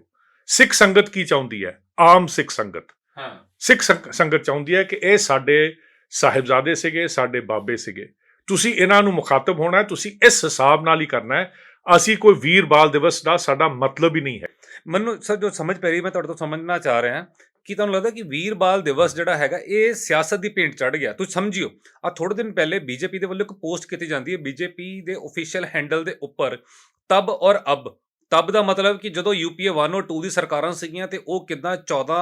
ਸਿੱਖ ਸੰਗਤ ਕੀ ਚਾਹੁੰਦੀ ਹੈ? ਆਮ ਸਿੱਖ ਸੰਗਤ। ਹਾਂ। ਸਿੱਖ ਸੰਗ- ਸੰਗਤ ਚਾਹੁੰਦੀ ਹੈ ਕਿ ਇਹ ਸਾਡੇ ਸਾਹਿਬਜ਼ਾਦੇ ਸੀਗੇ ਸਾਡੇ ਬਾਬੇ ਸੀਗੇ। ਤੁਸੀਂ ਇਹਨਾਂ ਨੂੰ ਮੁਖਾਤਬ ਹੋਣਾ ਹੈ ਤੁਸੀਂ ਇਸ ਹਿਸਾਬ ਨਾਲ ਹੀ ਕਰਨਾ ਹੈ। ਅਸੀਂ ਕੋਈ ਵੀਰ ਬਾਲ ਦਿਵਸ ਦਾ ਸਾਡਾ ਮਤਲਬ ਹੀ ਨਹੀਂ ਹੈ। ਮੈਨੂੰ ਸਰ ਜੋ ਸਮਝ ਪੈ ਰਹੀ ਮੈਂ ਤੁਹਾਡੇ ਤੋਂ ਸਮਝਣਾ ਚਾਹ ਰਿਹਾ। ਕਿ ਤੁਹਾਨੂੰ ਲੱਗਦਾ ਕਿ ਵੀਰ ਬਾਲ ਦਿਵਸ ਜਿਹੜਾ ਹੈਗਾ ਇਹ ਸਿਆਸਤ ਦੀ ਭੇਂਟ ਚੜ ਗਿਆ? ਤੁਸੀਂ ਸਮਝਿਓ। ਆ ਥੋੜੇ ਦਿਨ ਪਹਿਲੇ ਬੀਜੇਪੀ ਦੇ ਵੱਲੋਂ ਇੱਕ ਪੋਸਟ ਕੀਤੀ ਜਾਂਦੀ ਹੈ। ਬੀਜੇਪੀ ਦੇ ਅਫੀਸ਼ੀਅਲ ਹੈਂਡਲ ਦੇ ਉੱਪਰ ਤਬ ਔਰ ਅਬ। ਤਬ ਦਾ ਮਤਲਬ ਕਿ ਜਦੋਂ ਯੂਪੀਏ 1 ਔਰ 2 ਦੀ ਸਰਕਾਰਾਂ ਸੀਗੀਆਂ ਤੇ ਉਹ ਕਿਦਾਂ 14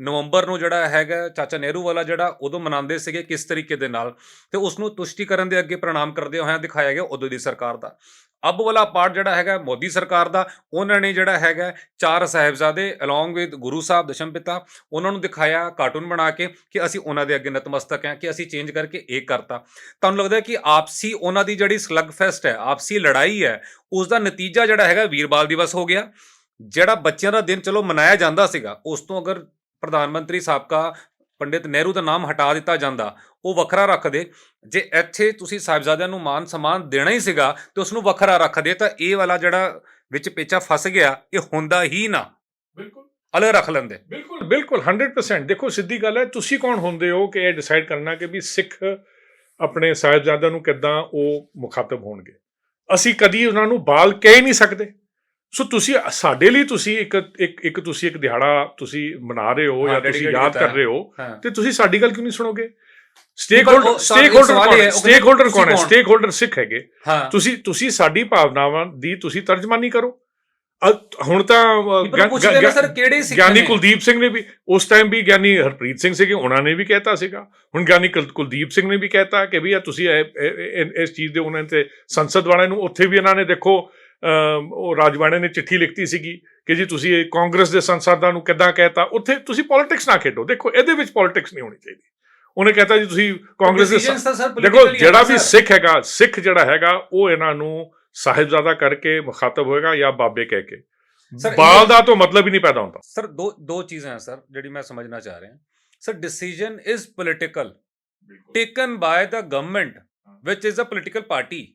ਨਵੰਬਰ ਨੂੰ ਜਿਹੜਾ ਹੈਗਾ ਚਾਚਾ ਨਹਿਰੂ ਵਾਲਾ ਜਿਹੜਾ ਉਦੋਂ ਮਨਾਉਂਦੇ ਸੀਗੇ ਕਿਸ ਤਰੀਕੇ ਦੇ ਨਾਲ ਤੇ ਉਸ ਨੂੰ ਤੁਸ਼ਟੀਕਰਨ ਦੇ ਅੱਗੇ ਪ੍ਰਣਾਮ ਕਰਦੇ ਹੋਇਆਂ ਦਿਖਾਇਆ ਗਿਆ ਉਦੋਂ ਦੀ ਸਰਕਾਰ ਦਾ। ਅੱਬ ਵਾਲਾ ਪਾਰਟ ਜਿਹੜਾ ਹੈਗਾ ਮੋਦੀ ਸਰਕਾਰ ਦਾ, ਉਹਨਾਂ ਨੇ ਜਿਹੜਾ ਹੈਗਾ ਚਾਰ ਸਾਹਿਬਜ਼ਾਦੇ ਅਲੋਂਗ ਵਿਦ ਗੁਰੂ ਸਾਹਿਬ, ਦਸ਼ਮ ਪਿਤਾ, ਉਹਨਾਂ ਨੂੰ ਦਿਖਾਇਆ ਕਾਰਟੂਨ ਬਣਾ ਕੇ ਕਿ ਅਸੀਂ ਉਹਨਾਂ ਦੇ ਅੱਗੇ ਨਤਮਸਤਕ ਹਾਂ, ਕਿ ਅਸੀਂ ਚੇਂਜ ਕਰਕੇ ਇਹ ਕਰਤਾ। ਤੁਹਾਨੂੰ ਲੱਗਦਾ ਕਿ ਆਪਸੀ ਉਹਨਾਂ ਦੀ ਜਿਹੜੀ ਸਲੱਗ ਫੈਸਟ ਹੈ, ਆਪਸੀ ਲੜਾਈ ਹੈ ਉਸ ਦਾ ਨਤੀਜਾ ਜਿਹੜਾ ਹੈਗਾ ਵੀਰਬਾਲ ਦਿਵਸ ਹੋ ਗਿਆ। ਜਿਹੜਾ ਬੱਚਿਆਂ ਦਾ ਦਿਨ ਚਲੋ ਮਨਾਇਆ ਜਾਂਦਾ ਸੀਗਾ, ਉਸ ਤੋਂ ਅਗਰ ਪ੍ਰਧਾਨ ਮੰਤਰੀ ਸਾਬਕਾ ਪੰਡਿਤ ਨਹਿਰੂ ਦਾ ਨਾਮ ਹਟਾ ਦਿੱਤਾ ਜਾਂਦਾ ਉਹ ਵੱਖਰਾ ਰੱਖਦੇ। ਜੇ ਇੱਥੇ ਤੁਸੀਂ ਸਾਹਿਬਜ਼ਾਦਿਆਂ ਨੂੰ ਮਾਨ ਸਨਮਾਨ ਦੇਣਾ ਹੀ ਸੀਗਾ ਤੇ ਉਸ ਨੂੰ ਵੱਖਰਾ ਰੱਖਦੇ ਤਾਂ ਇਹ ਵਾਲਾ ਜਿਹੜਾ ਵਿੱਚ ਪੇਚਾ ਫਸ ਗਿਆ ਇਹ ਹੁੰਦਾ ਹੀ ਨਾ। ਬਿਲਕੁਲ। ਅਲੱਗ ਰੱਖ ਲੈਂਦੇ। ਬਿਲਕੁਲ। ਬਿਲਕੁਲ 100% ਦੇਖੋ ਸਿੱਧੀ ਗੱਲ ਹੈ ਤੁਸੀਂ ਕੌਣ ਹੁੰਦੇ ਹੋ ਕਿ ਇਹ ਡਿਸਾਈਡ ਕਰਨਾ ਕਿ ਵੀ ਸਿੱਖ ਆਪਣੇ ਸਾਹਿਬਜ਼ਾਦਿਆਂ ਨੂੰ ਕਿੱਦਾਂ ਉਹ ਮੁਖਾਤਬ ਹੋਣਗੇ? ਅਸੀਂ ਕਦੀ ਉਹਨਾਂ ਨੂੰ ਬਾਲ ਕਹਿ ਨਹੀਂ ਸਕਦੇ। ਸੋ ਤੁਸੀਂ ਸਾਡੇ ਲਈ ਤੁਸੀਂ ਇੱਕ ਇੱਕ ਇੱਕ ਤੁਸੀਂ ਇੱਕ ਦਿਹਾੜਾ ਤੁਸੀਂ ਮਨਾ ਰਹੇ ਹੋ ਜਾਂ ਤੁਸੀਂ ਯਾਦ ਕਰ ਰਹੇ ਹੋ ਤੇ ਤੁਸੀਂ ਸਾਡੀ ਗੱਲ ਕਿਉਂ ਨਹੀਂ ਸੁਣੋਗੇ? Stakeholder stakeholder stakeholder ਕੌਣ ਹੈ? ਸਟੇਕ ਹੋਲਡਰ ਸਿੱਖ ਹੈਗੇ। ਤੁਸੀਂ ਤੁਸੀਂ ਸਾਡੀ ਭਾਵਨਾਵਾਂ ਦੀ ਤੁਸੀਂ ਤਰਜਮਾਨੀ ਕਰੋ। ਹੁਣ ਤਾਂ ਸਰ ਕਿਹੜੇ ਸਿੱਖ ਗਿਆਨੀ? ਕੁਲਦੀਪ ਸਿੰਘ ਨੇ ਵੀ ਉਸ ਟਾਈਮ ਵੀ ਗਿਆਨੀ ਹਰਪ੍ਰੀਤ ਸਿੰਘ ਸੀਗੇ ਉਹਨਾਂ ਨੇ ਵੀ ਕਹਿਤਾ ਸੀਗਾ। ਹੁਣ ਗਿਆਨੀ ਕੁਲ- ਕੁਲਦੀਪ ਸਿੰਘ ਨੇ ਵੀ ਕਹਿਤਾ ਕਿ ਵੀ ਤੁਸੀਂ ਇਸ ਚੀਜ਼ ਦੇ ਉਹਨਾਂ ਤੇ ਸੰਸਦ ਵਾਲਿਆਂ ਨੂੰ ਉੱਥੇ ਵੀ ਇਹਨਾਂ ਨੇ ਦੇਖੋ ਉਹ ਰਾਜਵਾੜੇ ਨੇ ਚਿੱਠੀ ਲਿਖਤੀ ਸੀਗੀ ਕਿ ਜੀ ਤੁਸੀਂ ਇਹ ਕਾਂਗਰਸ ਦੇ ਸੰਸਦਾਂ ਨੂੰ ਕਿੱਦਾਂ ਕਹਿਤਾ ਉੱਥੇ ਤੁਸੀਂ ਪੋਲਿਟਿਕਸ ਨਾ ਖੇਡੋ ਦੇਖੋ ਇਹਦੇ ਵਿੱਚ ਪੋਲਿਟਿਕਸ ਨਹੀਂ ਹੋਣੀ ਚਾਹੀਦੀ। ਉਹਨੇ ਕਹਿਤਾ ਜੀ ਤੁਸੀਂ ਕਾਂਗਰਸ ਦੇ ਦੇਖੋ ਜਿਹੜਾ ਵੀ ਸਿੱਖ ਹੈਗਾ ਸਿੱਖ ਜਿਹੜਾ ਹੈਗਾ ਉਹ ਇਹਨਾਂ ਨੂੰ ਸਾਹਿਬਜ਼ਾਦਾ ਕਰਕੇ ਮੁਖਾਤਬ ਹੋਏਗਾ ਜਾਂ ਬਾਬੇ ਕਹਿ ਕੇ। ਬਾਲ ਦਾ ਤਾਂ ਮਤਲਬ ਹੀ ਨਹੀਂ ਪੈਦਾ ਹੁੰਦਾ। ਸਰ ਦੋ ਦੋ ਚੀਜ਼ਾਂ ਹੈ ਸਰ ਜਿਹੜੀ ਮੈਂ ਸਮਝਣਾ ਚਾਹ ਰਿਹਾ। Sir decision is political taken by the government which is a political party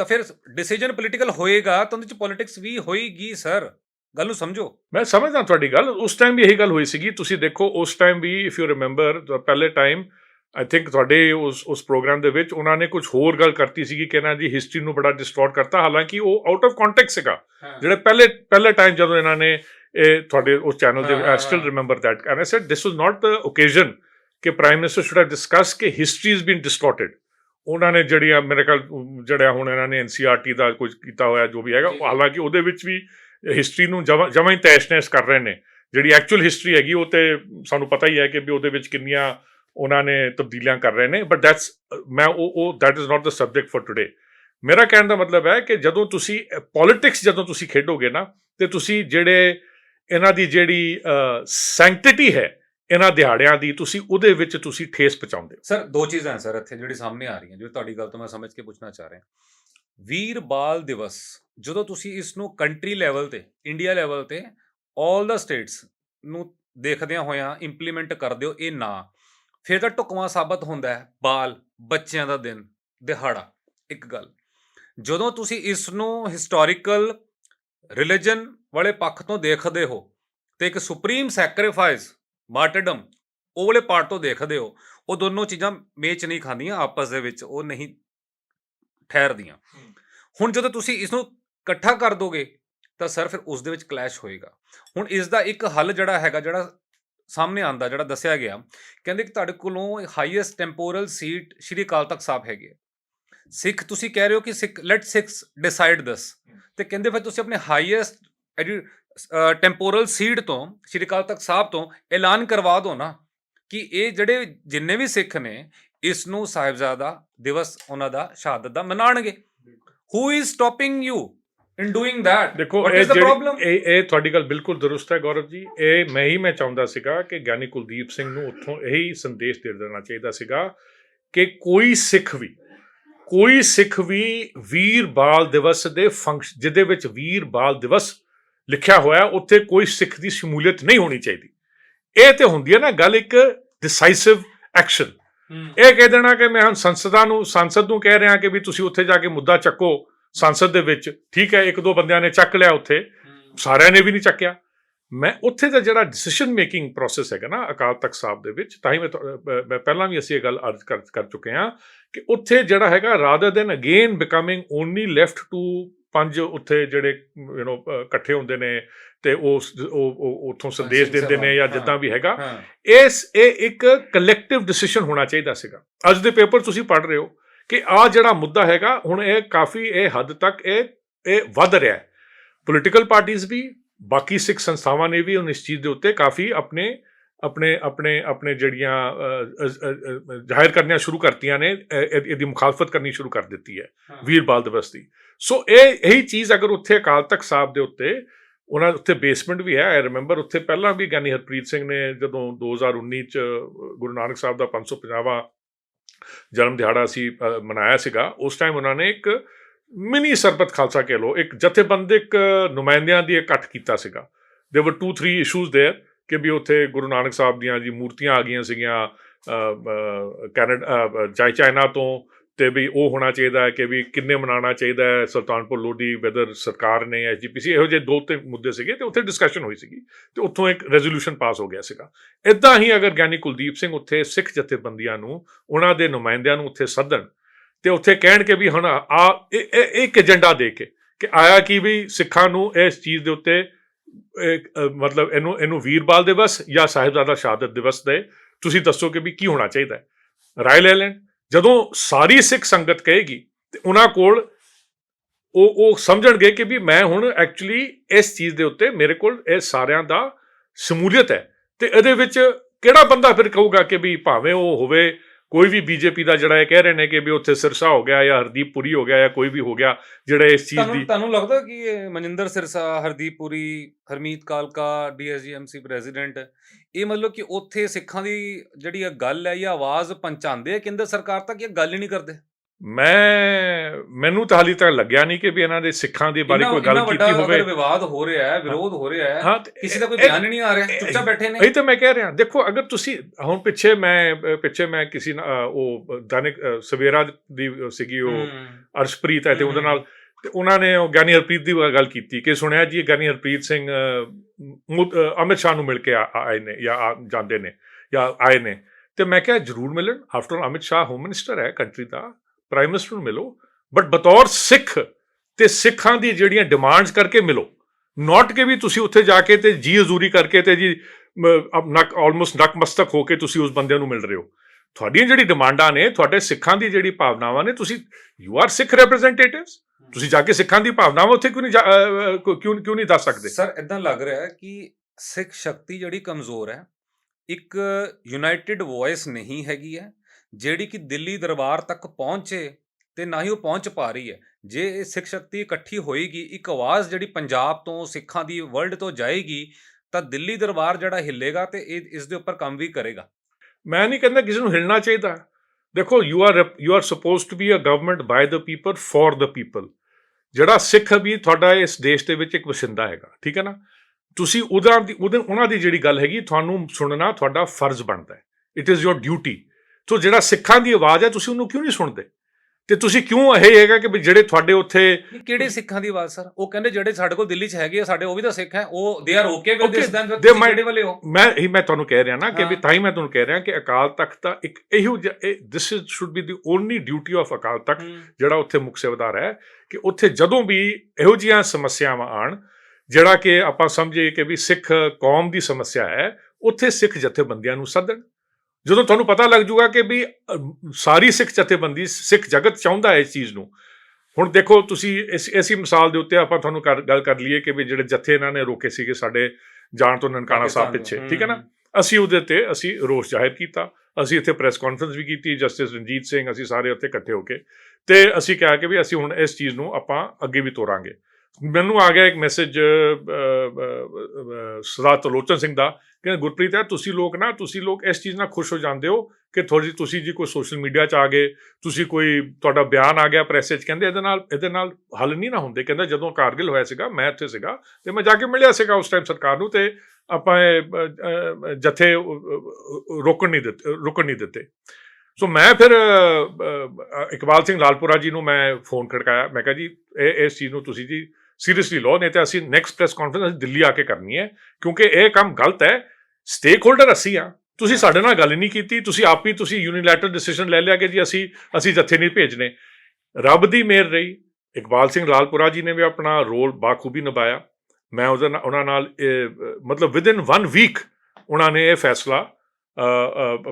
ਤਾਂ ਫਿਰ ਡਿਸੀਜਨ ਪੋਲਿਟੀਕਲ ਹੋਏਗਾ ਤਾਂ ਉਹਦੇ ਚ ਪੋਲਿਟਿਕਸ ਵੀ ਹੋਏਗੀ ਸਰ ਗੱਲ ਨੂੰ ਸਮਝੋ। ਮੈਂ ਸਮਝਦਾ ਤੁਹਾਡੀ ਗੱਲ। ਉਸ ਟਾਈਮ ਵੀ ਇਹੀ ਗੱਲ ਹੋਈ ਸੀਗੀ। ਤੁਸੀਂ ਦੇਖੋ ਉਸ ਟਾਈਮ ਵੀ ਇਫ ਯੂ ਰਿਮੈਂਬਰ ਪਹਿਲੇ ਟਾਈਮ ਆਈ ਥਿੰਕ ਤੁਹਾਡੇ ਉਸ ਉਸ ਪ੍ਰੋਗਰਾਮ ਦੇ ਵਿੱਚ ਉਹਨਾਂ ਨੇ ਕੁਝ ਹੋਰ ਗੱਲ ਕਰਤੀ ਸੀਗੀ ਕਿ ਇਹਨਾਂ ਦੀ ਹਿਸਟਰੀ ਨੂੰ ਬੜਾ ਡਿਸਟੋਰਟ ਕਰਤਾ। ਹਾਲਾਂਕਿ ਉਹ ਆਊਟ ਆਫ ਕੰਟੈਕਟ ਸੀਗਾ। ਜਿਹੜੇ ਪਹਿਲੇ ਪਹਿਲੇ ਟਾਈਮ ਜਦੋਂ ਇਹਨਾਂ ਨੇ ਇਹ ਤੁਹਾਡੇ ਉਸ ਚੈਨਲ ਦੇ I still. Remember that and I said this was not the occasion ਕਿ prime minister should have discuss ਕਿ ਹਿਸਟਰੀ ਇਜ਼ ਬੀਨ ਡਿਸਟੋਰਟਡ ਉਹਨਾਂ ਨੇ ਜਿਹੜੀਆਂ ਮੇਰੇ ਖਿਆਲ ਜਿਹੜਾ ਹੁਣ ਇਹਨਾਂ ਨੇ ਐਨਸੀਆਰਟੀ ਦਾ ਕੁਝ ਕੀਤਾ ਹੋਇਆ ਜੋ ਵੀ ਹੈਗਾ। ਹਾਲਾਂਕਿ ਉਹਦੇ ਵਿੱਚ ਵੀ ਹਿਸਟਰੀ ਨੂੰ ਜਮਾਂ ਜਮਾਂ ਹੀ ਤੈਸ਼-ਨੈਸ਼ ਕਰ ਰਹੇ ਨੇ ਜਿਹੜੀ ਐਕਚੁਅਲ ਹਿਸਟਰੀ ਹੈਗੀ ਉਹ ਤੇ ਸਾਨੂੰ ਪਤਾ ਹੀ ਹੈ ਕਿ ਵੀ ਉਹਦੇ ਵਿੱਚ ਕਿੰਨੀਆਂ ਉਹਨਾਂ ਨੇ ਤਬਦੀਲੀਆਂ ਕਰ ਰਹੇ ਨੇ ਬਟ ਦੈਟਸ ਮੈਂ ਉਹ ਉਹ that is not the subject for today ਮੇਰਾ ਕਹਿਣ ਦਾ ਮਤਲਬ ਹੈ ਕਿ ਜਦੋਂ ਤੁਸੀਂ ਪੋਲਿਟਿਕਸ ਜਦੋਂ ਤੁਸੀਂ ਖੇਡੋਗੇ ਨਾ ਤੇ ਤੁਸੀਂ ਜਿਹੜੇ ਇਹਨਾਂ ਦੀ ਜਿਹੜੀ ਸੈਂਕਟਿਟੀ ਹੈ ਇਹਨਾਂ ਦਿਹਾੜਿਆਂ ਦੀ ਤੁਸੀਂ ਉਹਦੇ ਵਿੱਚ ਤੁਸੀਂ ਠੇਸ ਪਹੁੰਚਾਉਂਦੇ ਹੋ। ਸਰ, ਦੋ ਚੀਜ਼ਾਂ ਹੈ ਸਰ ਇੱਥੇ ਜਿਹੜੀ ਸਾਹਮਣੇ ਆ ਰਹੀਆਂ, ਜਿਹੜੀ ਤੁਹਾਡੀ ਗੱਲ ਤੋਂ ਮੈਂ ਸਮਝ ਕੇ ਪੁੱਛਣਾ ਚਾਹ ਰਿਹਾ। ਵੀਰ ਬਾਲ ਦਿਵਸ, ਜਦੋਂ ਤੁਸੀਂ ਇਸ ਨੂੰ ਕੰਟਰੀ ਲੈਵਲ ਤੇ, ਇੰਡੀਆ ਲੈਵਲ ਤੇ 올 ਦਾ ਸਟੇਟਸ ਨੂੰ ਦੇਖਦਿਆਂ ਹੋਇਆਂ ਇੰਪਲੀਮੈਂਟ ਕਰਦੇ ਹੋ, ਇਹ ਨਾ, ਫਿਰ ਤਾਂ ਢੁਕਵਾਂ ਸਾਬਤ ਹੁੰਦਾ ਹੈ, ਬਾਲ ਬੱਚਿਆਂ ਦਾ ਦਿਨ, ਦਿਹਾੜਾ, ਇੱਕ ਗੱਲ। ਜਦੋਂ ਤੁਸੀਂ ਇਸ ਨੂੰ ਹਿਸਟੋਰੀਕਲ ਰਿਲੀਜਨ ਵਾਲੇ ਪੱਖ ਤੋਂ ਦੇਖਦੇ ਹੋ, ਤੇ ਇੱਕ ਸੁਪਰੀਮ ਸੈਕਰੀਫਾਈਸ ਮਾਰਟਰਡਮ ਉਹ ਵਾਲੇ ਪਾਰਟ ਤੋਂ ਦੇਖਦੇ ਹੋ ਉਹ ਦੋਨੋਂ ਚੀਜ਼ਾਂ ਮੇਚ ਨਹੀਂ ਖਾਂਦੀਆਂ ਆਪਸ ਦੇ ਵਿੱਚ ਉਹ ਨਹੀਂ ਠਹਿਰਦੀਆਂ। ਹੁਣ ਜਦੋਂ ਤੁਸੀਂ ਇਸ ਨੂੰ ਇਕੱਠਾ ਕਰ ਦੋਗੇ ਤਾਂ ਸਰ ਫਿਰ ਉਸ ਦੇ ਵਿੱਚ ਕਲੈਸ਼ ਹੋਏਗਾ। ਹੁਣ ਇਸ ਦਾ ਇੱਕ ਹੱਲ ਜਿਹੜਾ ਹੈਗਾ ਜਿਹੜਾ ਸਾਹਮਣੇ ਆਂਦਾ ਜਿਹੜਾ ਦੱਸਿਆ ਗਿਆ ਕਹਿੰਦੇ ਕਿ ਤੁਹਾਡੇ ਕੋਲੋਂ highest temporal seat Shri Akal Takht Sahib ਹੈਗੇ ਸਿੱਖ ਤੁਸੀਂ ਕਹਿ ਰਹੇ ਹੋ ਕਿ Sikh let Sikhs decide this ਤੇ ਕਹਿੰਦੇ ਫਿਰ ਤੁਸੀਂ ਆਪਣੇ ਹਾਈਐਸਟ ਟੈਂਪੋਰਲ ਸੀਟ ਤੋਂ ਸ਼੍ਰੀ ਅਕਾਲ ਤਖਤ ਸਾਹਿਬ ਤੋਂ ਐਲਾਨ ਕਰਵਾ ਦਿਓ ਨਾ ਕਿ ਇਹ ਜਿਹੜੇ ਜਿੰਨੇ ਵੀ ਸਿੱਖ ਨੇ ਇਸ ਨੂੰ ਸਾਹਿਬਜ਼ਾਦਾ ਦਿਵਸ ਉਹਨਾਂ ਦਾ ਸ਼ਹਾਦਤ ਦਾ ਮਨਾਣਗੇ। Who is stopping you in doing that ਦੇਖੋ ਜਿਹੜੀ-? ਇਹ ਇਹ ਤੁਹਾਡੀ ਗੱਲ ਬਿਲਕੁਲ ਦਰੁਸਤ ਹੈ ਗੌਰਵ ਜੀ। ਇਹ ਮੈਂ ਹੀ ਮੈਂ ਚਾਹੁੰਦਾ ਸੀਗਾ ਕਿ ਗਿਆਨੀ ਕੁਲਦੀਪ ਸਿੰਘ ਨੂੰ ਉੱਥੋਂ ਇਹੀ ਸੰਦੇਸ਼ ਦੇ ਦੇਣਾ ਚਾਹੀਦਾ ਸੀਗਾ ਕਿ ਕੋਈ ਸਿੱਖ ਵੀ ਕੋਈ ਸਿੱਖ ਵੀ ਵੀਰ ਬਾਲ ਦਿਵਸ ਦੇ ਫੰਕਸ਼ਨ ਜਿਹਦੇ ਵਿੱਚ ਵੀਰ ਬਾਲ ਦਿਵਸ ਲਿਖਿਆ ਹੋਇਆ ਉੱਥੇ ਕੋਈ ਸਿੱਖ ਦੀ ਸ਼ਮੂਲੀਅਤ ਨਹੀਂ ਹੋਣੀ ਚਾਹੀਦੀ। ਇਹ ਤੇ ਹੁੰਦੀ ਹੈ ਨਾ ਗੱਲ ਇੱਕ ਡਿਸਾਈਸਿਵ ਐਕਸ਼ਨ ਇਹ ਕਹਿ ਦੇਣਾ ਕਿ ਮੈਂ ਹੁਣ ਸੰਸਦਾਂ ਨੂੰ ਸੰਸਦ ਨੂੰ ਕਹਿ ਰਿਹਾ ਕਿ ਵੀ ਤੁਸੀਂ ਉੱਥੇ ਜਾ ਕੇ ਮੁੱਦਾ ਚੱਕੋ ਸੰਸਦ ਦੇ ਵਿੱਚ। ਠੀਕ ਹੈ ਇੱਕ ਦੋ ਬੰਦਿਆਂ ਨੇ ਚੱਕ ਲਿਆ ਉੱਥੇ। ਸਾਰਿਆਂ ਨੇ ਵੀ ਨਹੀਂ ਚੱਕਿਆ। ਮੈਂ ਉੱਥੇ ਦਾ ਜਿਹੜਾ ਡਿਸੀਜਨ ਮੇਕਿੰਗ ਪ੍ਰੋਸੈਸ ਹੈਗਾ ਨਾ ਅਕਾਲ ਤਖਤ ਸਾਹਿਬ ਦੇ ਵਿੱਚ ਤਾਂ ਹੀ ਮੈਂ ਪਹਿਲਾਂ ਵੀ ਅਸੀਂ ਇਹ ਗੱਲ ਅਰਜ਼ ਕਰ ਚੁੱਕੇ ਹਾਂ ਕਿ ਉੱਥੇ ਜਿਹੜਾ ਹੈਗਾ rather than again becoming only left to ਪੰਜ ਉੱਥੇ ਜਿਹੜੇ ਯੂ نو ਇਕੱਠੇ ਹੁੰਦੇ ਨੇ ਤੇ ਉਹ ਉਹ ਉੱਥੋਂ ਸੰਦੇਸ਼ ਦਿੰਦੇ ਨੇ ਜਾਂ ਜਿੱਦਾਂ ਵੀ ਹੈਗਾ। ਇਸ ਇਹ ਇੱਕ ਕਲੈਕਟਿਵ ਡਿਸੀਜਨ ਹੋਣਾ ਚਾਹੀਦਾ ਸੀਗਾ। ਅੱਜ ਦੇ ਪੇਪਰ ਤੁਸੀਂ ਪੜ੍ਹ ਰਹੇ ਹੋ ਕਿ ਆ ਜਿਹੜਾ ਮੁੱਦਾ ਹੈਗਾ ਹੁਣ ਇਹ ਕਾਫੀ ਇਹ ਹੱਦ ਤੱਕ ਇਹ ਇਹ ਵੱਧ ਰਿਹਾ ਹੈ। ਪੋਲੀਟੀਕਲ ਪਾਰਟੀਆਂ ਵੀ ਬਾਕੀ ਸਿੱਖ ਸੰਸਥਾਵਾਂ ਨੇ ਵੀ ਹੁਣ ਇਸ ਚੀਜ਼ ਦੇ ਉੱਤੇ ਕਾਫੀ ਆਪਣੇ ਆਪਣੇ ਆਪਣੇ ਆਪਣੇ ਜਿਹੜੀਆਂ ਜ਼ਾਹਿਰ ਕਰਨੀਆਂ ਸ਼ੁਰੂ ਕਰਤੀਆਂ ਨੇ ਇਹਦੀ ਮੁਖਾਲਫਤ ਕਰਨੀ ਸ਼ੁਰੂ ਕਰ ਦਿੱਤੀ ਹੈ। ਵੀਰ ਬਾਲ ਦਿਵਸ ਦੀ। ਸੋ ਇਹ ਇਹੀ ਚੀਜ਼ ਅਗਰ ਉੱਥੇ ਅਕਾਲ ਤਖਤ ਸਾਹਿਬ ਦੇ ਉੱਤੇ ਉਹਨਾਂ ਉੱਥੇ ਬੇਸਮੈਂਟ ਵੀ ਹੈ ਆਈ ਰਿਮੈਂਬਰ ਉੱਥੇ ਪਹਿਲਾਂ ਵੀ ਗਿਆਨੀ ਹਰਪ੍ਰੀਤ ਸਿੰਘ ਨੇ ਜਦੋਂ 2019 ਚ ਗੁਰੂ ਨਾਨਕ ਸਾਹਿਬ ਦਾ 550ਵਾਂ ਜਨਮ ਦਿਹਾੜਾ ਸੀ ਮਨਾਇਆ ਸੀਗਾ ਉਸ ਟਾਈਮ ਉਹਨਾਂ ਨੇ ਇੱਕ ਮਿਨੀ ਸਰਬਤ ਖਾਲਸਾ ਕਹਿ ਲੋ ਇੱਕ ਜਥੇਬੰਦਿਕ ਨੁਮਾਇੰਦਿਆਂ ਦੀ ਇਕੱਠ ਕੀਤਾ ਸੀਗਾ ਦੇ ਵਰ 2 3 ਇਸ਼ੂਜ਼ देयर ਕਿ ਵੀ ਉੱਥੇ ਗੁਰੂ ਨਾਨਕ ਸਾਹਿਬ ਦੀਆਂ ਜੀ ਮੂਰਤੀਆਂ ਆ ਗਈਆਂ ਸੀਗੀਆਂ ਕੈਨੇਡਾ ਚਾਈ ਚਾਈਨਾ ਤੋਂ ਤੇ ਵੀ ਉਹ ਹੋਣਾ ਚਾਹੀਦਾ ਹੈ ਕਿ ਵੀ ਕਿੰਨੇ ਮਨਾਉਣਾ ਚਾਹੀਦਾ ਹੈ ਸੁਲਤਾਨਪੁਰ ਲੋਧੀ ਵੈਦਰ ਸਰਕਾਰ ਨੇ ਐਸਜੀਪੀਸੀ ਇਹੋ ਜਿਹੇ ਦੋ ਤਿੰਨ ਮੁੱਦੇ ਸੀਗੇ ਤੇ ਉੱਥੇ ਡਿਸਕਸ਼ਨ ਹੋਈ ਸੀਗੀ ਤੇ ਉੱਥੋਂ ਇੱਕ ਰੈਜ਼ੋਲੂਸ਼ਨ ਪਾਸ ਹੋ ਗਿਆ ਸੀਗਾ। ਇਦਾਂ ਹੀ ਅਗਰ ਗਿਆਨੀ ਕੁਲਦੀਪ ਸਿੰਘ ਉੱਥੇ ਸਿੱਖ ਜਥੇਬੰਦੀਆਂ ਨੂੰ, ਉਹਨਾਂ ਦੇ ਨੁਮਾਇੰਦਿਆਂ ਨੂੰ ਉੱਥੇ ਸੱਦਣ ਤੇ ਉੱਥੇ ਕਹਿਣ ਕਿ ਵੀ ਹੁਣ ਆ ਇਹ- ਇੱਕ ਏਜੰਡਾ ਦੇ ਕੇ ਕਿ ਆਇਆ ਕਿ ਵੀ ਸਿੱਖਾਂ ਨੂੰ ਇਸ ਚੀਜ਼ ਦੇ ਉੱਤੇ ਮਤਲਬ ਇਹਨੂੰ ਇਹਨੂੰ ਵੀਰਬਾਲ ਦਿਵਸ ਜਾਂ ਸਾਹਿਬਜ਼ਾਦਾ ਸ਼ਹਾਦਤ ਦਿਵਸ ਦੇ ਤੁਸੀਂ ਦੱਸੋ ਕਿ ਵੀ ਕੀ ਹੋਣਾ ਚਾਹੀਦਾ ਰਾਏ ਲੈ ਲੈਣ। ਜਦੋਂ ਸਾਰੀ ਸਿੱਖ ਸੰਗਤ ਕਹੇਗੀ ਤੇ ਉਹਨਾਂ ਕੋਲ ਉਹ ਉਹ ਸਮਝਣਗੇ ਕਿ ਵੀ ਮੈਂ ਹੁਣ ਐਕਚੁਅਲੀ ਇਸ ਚੀਜ਼ ਦੇ ਉੱਤੇ ਮੇਰੇ ਕੋਲ ਇਹ ਸਾਰਿਆਂ ਦਾ ਸ਼ਮੂਲੀਅਤ ਹੈ ਤੇ ਇਹਦੇ ਵਿੱਚ ਕਿਹੜਾ ਬੰਦਾ ਫਿਰ ਕਹੂਗਾ ਕਿ ਵੀ ਭਾਵੇਂ ਉਹ ਹੋਵੇ ਕੋਈ ਵੀ ਬੀਜੇਪੀ ਦਾ ਜਿਹੜਾ ਇਹ ਕਹਿ ਰਹੇ ਨੇ ਕਿ ਵੀ ਉੱਥੇ ਸਿਰਸਾ ਹੋ ਗਿਆ ਜਾਂ ਹਰਦੀਪ ਪੁਰੀ ਹੋ ਗਿਆ ਜਾਂ ਕੋਈ ਵੀ ਹੋ ਗਿਆ ਜਿਹੜਾ ਇਸ ਚੀਜ਼ ਦੀ ਤੁਹਾਨੂੰ ਲੱਗਦਾ ਕਿ ਇਹ ਮਨਿੰਦਰ ਸਿਰਸਾ ਹਰਦੀਪ ਪੁਰੀ ਹਰਮੀਤ ਕਾਲਕਾ ਡੀਐਸਜੀਐਮਸੀ ਪ੍ਰੈਜ਼ੀਡੈਂਟ ਇਹ ਮਤਲਬ ਕਿ ਉੱਥੇ ਸਿੱਖਾਂ ਦੀ ਜਿਹੜੀ ਇਹ ਗੱਲ ਹੈ ਜਾਂ ਆਵਾਜ਼ ਪਹੁੰਚਾਉਂਦੇ ਆ ਕੇਂਦਰ ਸਰਕਾਰ ਤੱਕ ਇਹ ਗੱਲ ਹੀ ਨਹੀਂ ਕਰਦੇ? ਮੈਂ ਮੈਨੂੰ ਤਾਂ ਹਾਲੀ ਤੱਕ ਲੱਗਿਆ ਨਹੀਂ ਕਿ ਵੀ ਇਹਨਾਂ ਦੇ ਸਿੱਖਾਂ ਦੇ ਬਾਰੇ ਕੋਈ ਗੱਲ ਕੀਤੀ ਹੋਵੇ। ਵਿਵਾਦ ਹੋ ਰਿਹਾ ਹੈ ਵਿਰੋਧ ਹੋ ਰਿਹਾ ਹੈ ਕਿਸੇ ਦਾ ਕੋਈ ਬਿਆਨ ਨਹੀਂ ਆ ਰਿਹਾ ਚੁੱਪਚਾਪ ਬੈਠੇ ਨੇ। ਇਹੀ ਤਾਂ ਮੈਂ ਕਹਿ ਰਿਹਾ। ਦੇਖੋ ਅਗਰ ਤੁਸੀਂ ਹੁਣ ਪਿੱਛੇ ਮੈਂ ਪਿੱਛੇ ਮੈਂ ਕਿਸੇ ਉਹ ਦੈਨਿਕ ਸਵੇਰਾ ਦੀ ਸੀਗੀ ਉਹ ਅਰਸ਼ਪ੍ਰੀਤ ਹੈ ਤੇ ਉਹਦੇ। ਨਾਲ ਤੇ ਉਹਨਾਂ ਨੇ ਉਹ ਗਿਆਨੀ ਹਰਪ੍ਰੀਤ ਦੀ ਗੱਲ ਕੀਤੀ ਕਿ ਸੁਣਿਆ ਜੀ ਗਿਆਨੀ ਹਰਪ੍ਰੀਤ ਸਿੰਘ ਅਮਿਤ ਸ਼ਾਹ ਨੂੰ ਮਿਲ ਕੇ ਆਏ ਨੇ ਜਾਂ ਜਾਂਦੇ ਨੇ ਜਾਂ ਆਏ ਨੇ। ਤੇ ਮੈਂ ਕਿਹਾ ਜਰੂਰ ਮਿਲਣ। After Amit Shah home minister ਹੈ ਕੰਟਰੀ ਦਾ। ਪ੍ਰਾਈਮ ਮਿਨਿਸਟਰ ਨੂੰ ਮਿਲੋ ਬਟ ਬਤੌਰ ਸਿੱਖ ਤੇ ਸਿੱਖਾਂ ਦੀ ਜਿਹੜੀਆਂ ਡਿਮਾਂਡਸ ਕਰਕੇ ਮਿਲੋ। ਨਾਟ ਕਿ ਵੀ ਤੁਸੀਂ ਉੱਥੇ ਜਾ ਕੇ ਤੇ ਜੀ ਹਜ਼ੂਰੀ ਕਰਕੇ ਤੇ ਜੀ ਨਕ ਆਲਮੋਸਟ ਨਕਮਸਤਕ ਹੋ ਕੇ ਤੁਸੀਂ ਉਸ ਬੰਦੇ ਨੂੰ ਮਿਲ ਰਹੇ ਹੋ। ਤੁਹਾਡੀਆਂ ਜਿਹੜੀ ਡਿਮਾਂਡਾਂ ਨੇ ਤੁਹਾਡੇ ਸਿੱਖਾਂ ਦੀ ਜਿਹੜੀ ਭਾਵਨਾਵਾਂ ਨੇ ਤੁਸੀਂ ਯੂ ਆਰ ਸਿੱਖ ਰਿਪਰੈਜ਼ੈਂਟੇਟਿਵਸ ਤੁਸੀਂ ਜਾ ਕੇ ਸਿੱਖਾਂ ਦੀ ਭਾਵਨਾਵਾਂ ਉੱਥੇ ਕਿਉਂ ਨਹੀਂ ਕਿਉਂ ਕਿਉਂ ਨਹੀਂ ਦੱਸ ਸਕਦੇ? ਸਰ ਇਦਾਂ ਲੱਗ ਰਿਹਾ ਹੈ ਕਿ ਸਿੱਖ ਸ਼ਕਤੀ ਜਿਹੜੀ ਕਮਜ਼ੋਰ ਹੈ ਇੱਕ ਯੂਨਾਈਟਿਡ ਵੌਇਸ ਨਹੀਂ ਹੈਗੀ ਹੈ। ਜਿਹੜੀ ਕਿ ਦਿੱਲੀ ਦਰਬਾਰ ਤੱਕ ਪਹੁੰਚੇ ਤੇ ਨਾ ਹੀ ਉਹ ਪਹੁੰਚ ਪਾ ਰਹੀ ਹੈ। ਜੇ ਇਹ ਸਿੱਖ ਸ਼ਕਤੀ ਇਕੱਠੀ ਹੋਏਗੀ, ਇੱਕ ਆਵਾਜ਼ ਜਿਹੜੀ ਪੰਜਾਬ ਤੋਂ ਸਿੱਖਾਂ ਦੀ ਵਰਲਡ ਤੋਂ ਜਾਏਗੀ, ਤਾਂ ਦਿੱਲੀ ਦਰਬਾਰ ਜਿਹੜਾ ਹਿੱਲੇਗਾ ਤੇ ਇਹ, ਇਸ ਦੇ ਉੱਪਰ ਕੰਮ ਵੀ ਕਰੇਗਾ। ਮੈਂ ਨਹੀਂ ਕਹਿੰਦਾ ਕਿਸੇ ਨੂੰ ਹਿਲਣਾ ਚਾਹੀਦਾ। ਦੇਖੋ you are you are supposed to be a government by the people for the people ਜਿਹੜਾ ਸਿੱਖ ਵੀ ਤੁਹਾਡਾ ਇਸ ਦੇਸ਼ ਦੇ ਵਿੱਚ ਇੱਕ ਵਸਿੰਦਾ ਹੈਗਾ, ਠੀਕ ਹੈ ਨਾ? ਤੁਸੀਂ ਉਹਦਾ ਦੀ, ਉਹਦੇ, ਉਹਨਾਂ ਦੀ ਜਿਹੜੀ ਗੱਲ ਹੈਗੀ, ਤੁਹਾਨੂੰ ਸੁਣਨਾ ਤੁਹਾਡਾ ਫਰਜ਼ ਬਣਦਾ ਹੈ। It is your duty so ਜਿਹੜਾ ਸਿੱਖਾਂ ਦੀ ਆਵਾਜ਼ ਹੈ ਤੁਸੀਂ ਉਹਨੂੰ ਕਿਉਂ ਨਹੀਂ ਸੁਣਦੇ? ਤੇ ਤੁਸੀਂ ਕਿਉਂ ਇਹ ਹੈਗਾ ਕਿ ਵੀ ਜਿਹੜੇ ਤੁਹਾਡੇ ਉੱਥੇ ਕਿਹੜੇ ਸਿੱਖਾਂ ਦੀ ਆਵਾਜ਼ ਸਰ? ਉਹ ਕਹਿੰਦੇ ਜਿਹੜੇ ਸਾਡੇ ਕੋਲ ਦਿੱਲੀ 'ਚ ਹੈਗੇ ਆ ਸਾਡੇ ਉਹ ਵੀ ਤਾਂ ਸਿੱਖ ਹੈ। ਉਹ they are okay with this then ਕਿਹੜੇ ਵਾਲੇ ਹੋ? ਮੈਂ ਹੀ ਮੈਂ ਤੁਹਾਨੂੰ ਕਹਿ ਰਿਹਾ ਨਾ ਕਿ ਵੀ। ਤਾਂ ਹੀ ਮੈਂ ਤੁਹਾਨੂੰ ਕਹਿ ਰਿਹਾ ਕਿ ਅਕਾਲ ਤਖਤ ਦਾ ਇੱਕ ਇਹੋ this should be the only duty of Akal Takht ਜਿਹੜਾ ਉੱਥੇ ਮੁੱਖ ਸੇਵਾਦਾਰ ਹੈ ਕਿ ਉੱਥੇ ਜਦੋਂ ਵੀ ਇਹੋ ਜੀਆਂ ਸਮੱਸਿਆਵਾਂ ਆਣ ਜਿਹੜਾ ਕਿ ਆਪਾਂ ਸਮਝੀਏ ਕਿ ਵੀ ਸਿੱਖ ਕੌਮ ਦੀ ਸਮੱਸਿਆ ਹੈ ਉੱਥੇ ਸਿੱਖ ਜਥੇਬੰਦੀਆਂ ਨੂੰ ਸੱਦਣ। ਜਦੋਂ ਤੁਹਾਨੂੰ ਪਤਾ ਲੱਗ ਜੂਗਾ ਕਿ ਵੀ ਸਾਰੀ ਸਿੱਖ ਜਥੇਬੰਦੀ ਸਿੱਖ ਜਗਤ ਚਾਹੁੰਦਾ ਹੈ ਇਸ ਚੀਜ਼ ਨੂੰ। ਹੁਣ ਦੇਖੋ ਤੁਸੀਂ ਇਸ ਐਸੀ ਮਿਸਾਲ ਦੇ ਉੱਤੇ ਆਪਾਂ ਤੁਹਾਨੂੰ ਗੱਲ ਕਰ ਲਈਏ ਕਿ ਵੀ ਜਿਹੜੇ ਜਥੇ ਇਹਨਾਂ ਨੇ ਰੋਕੇ ਸੀਗੇ ਸਾਡੇ ਜਾਣ ਤੋਂ ਨਨਕਾਣਾ ਸਾਹਿਬ ਪਿੱਛੇ ਠੀਕ ਹੈ ਨਾ? ਅਸੀਂ ਉਹਦੇ ਤੇ ਅਸੀਂ ਰੋਸ ਜ਼ਾਹਿਰ ਕੀਤਾ। ਅਸੀਂ ਇੱਥੇ ਪ੍ਰੈਸ ਕਾਨਫਰੰਸ ਵੀ ਕੀਤੀ ਜਸਟਿਸ ਰਣਜੀਤ ਸਿੰਘ ਅਸੀਂ ਸਾਰੇ ਉੱਥੇ ਇਕੱਠੇ ਹੋ ਕੇ। ਤੇ ਅਸੀਂ ਕਿਹਾ ਕਿ ਵੀ ਅਸੀਂ ਹੁਣ ਇਸ ਚੀਜ਼ ਨੂੰ ਆਪਾਂ ਅੱਗੇ ਵੀ ਤੋਰਾਂਗੇ। ਮੈਨੂੰ ਆ ਗਿਆ ਇੱਕ ਮੈਸੇਜ ਸਰਦਾਰ ਤਲੋਚਨ ਸਿੰਘ ਦਾ ਕਿ ਗੁਰਪ੍ਰੀਤ ਹੈ, ਤੁਸੀਂ ਲੋਕ ਨਾ, ਤੁਸੀਂ ਲੋਕ ਇਸ ਚੀਜ਼ ਨਾਲ ਖੁਸ਼ ਹੋ ਜਾਂਦੇ ਹੋ ਕਿ ਥੋੜੀ ਤੁਸੀਂ ਜੀ ਕੋਈ ਸੋਸ਼ਲ ਮੀਡੀਆ 'ਚ ਆ ਗਏ, ਤੁਸੀਂ ਕੋਈ ਤੁਹਾਡਾ ਬਿਆਨ ਆ ਗਿਆ ਪ੍ਰੈਸ 'ਚ ਕਹਿੰਦੇ, ਇਹਦੇ ਨਾਲ ਇਹਦੇ ਨਾਲ ਹੱਲ ਨਹੀਂ ਨਾ ਹੁੰਦੇ, ਕਹਿੰਦਾ, ਜਦੋਂ ਕਾਰਗਿਲ ਹੋਇਆ ਸੀਗਾ, ਮੈਂ ਇੱਥੇ ਸੀਗਾ ਤੇ ਮੈਂ ਜਾ ਕੇ ਮਿਲਿਆ ਸੀਗਾ ਉਸ ਟਾਈਮ ਸਰਕਾਰ ਨੂੰ ਤੇ ਆਪਾਂ ਇਹ ਜਥੇ ਰੋਕਣ ਨਹੀਂ ਦਿੱਤੇ, ਰੁਕਣ ਨਹੀਂ ਦਿੱਤੇ। ਸੋ ਮੈਂ ਫਿਰ ਇਕਬਾਲ ਸਿੰਘ ਲਾਲਪੁਰਾ ਜੀ ਨੂੰ ਮੈਂ ਫੋਨ ਖੜਕਾਇਆ, ਮੈਂ ਕਿਹਾ ਜੀ, ਇਹ, ਇਸ ਚੀਜ਼ ਨੂੰ ਤੁਸੀਂ ਜੀ ਸੀਰੀਅਸਲੀ ਲਓ ਨਹੀਂ ਤੇ ਅਸੀਂ ਨੈਕਸਟ ਪ੍ਰੈਸ ਕਾਨਫਰੰਸ ਦਿੱਲੀ ਆ ਕੇ ਕਰਨੀ ਹੈ ਕਿਉਂਕਿ ਇਹ ਕੰਮ ਗਲਤ ਹੈ। ਸਟੇਕ ਹੋਲਡਰ ਅਸੀਂ ਆ ਤੁਸੀਂ ਸਾਡੇ ਨਾਲ ਗੱਲ ਨਹੀਂ ਕੀਤੀ ਤੁਸੀਂ ਆਪ ਹੀ ਤੁਸੀਂ ਯੂਨੀਲੈਟਰਲ ਡਿਸੀਜਨ ਲੈ ਲਿਆ ਕਿ ਜੀ ਅਸੀਂ ਅਸੀਂ ਜਥੇ ਨਹੀਂ ਭੇਜਨੇ। ਰੱਬ ਦੀ ਮਿਹਰ ਰਹੀ। ਇਕਬਾਲ ਸਿੰਘ ਲਾਲਪੁਰਾ ਜੀ ਨੇ ਵੀ ਆਪਣਾ ਰੋਲ ਬਾਖੂਬੀ ਨਿਭਾਇਆ। ਮੈਂ ਉਹਦੇ ਨਾਲ ਉਹਨਾਂ ਨਾਲ ਮਤਲਬ ਵਿਦ ਇਨ 1 ਵੀਕ ਉਹਨਾਂ ਨੇ ਇਹ ਫੈਸਲਾ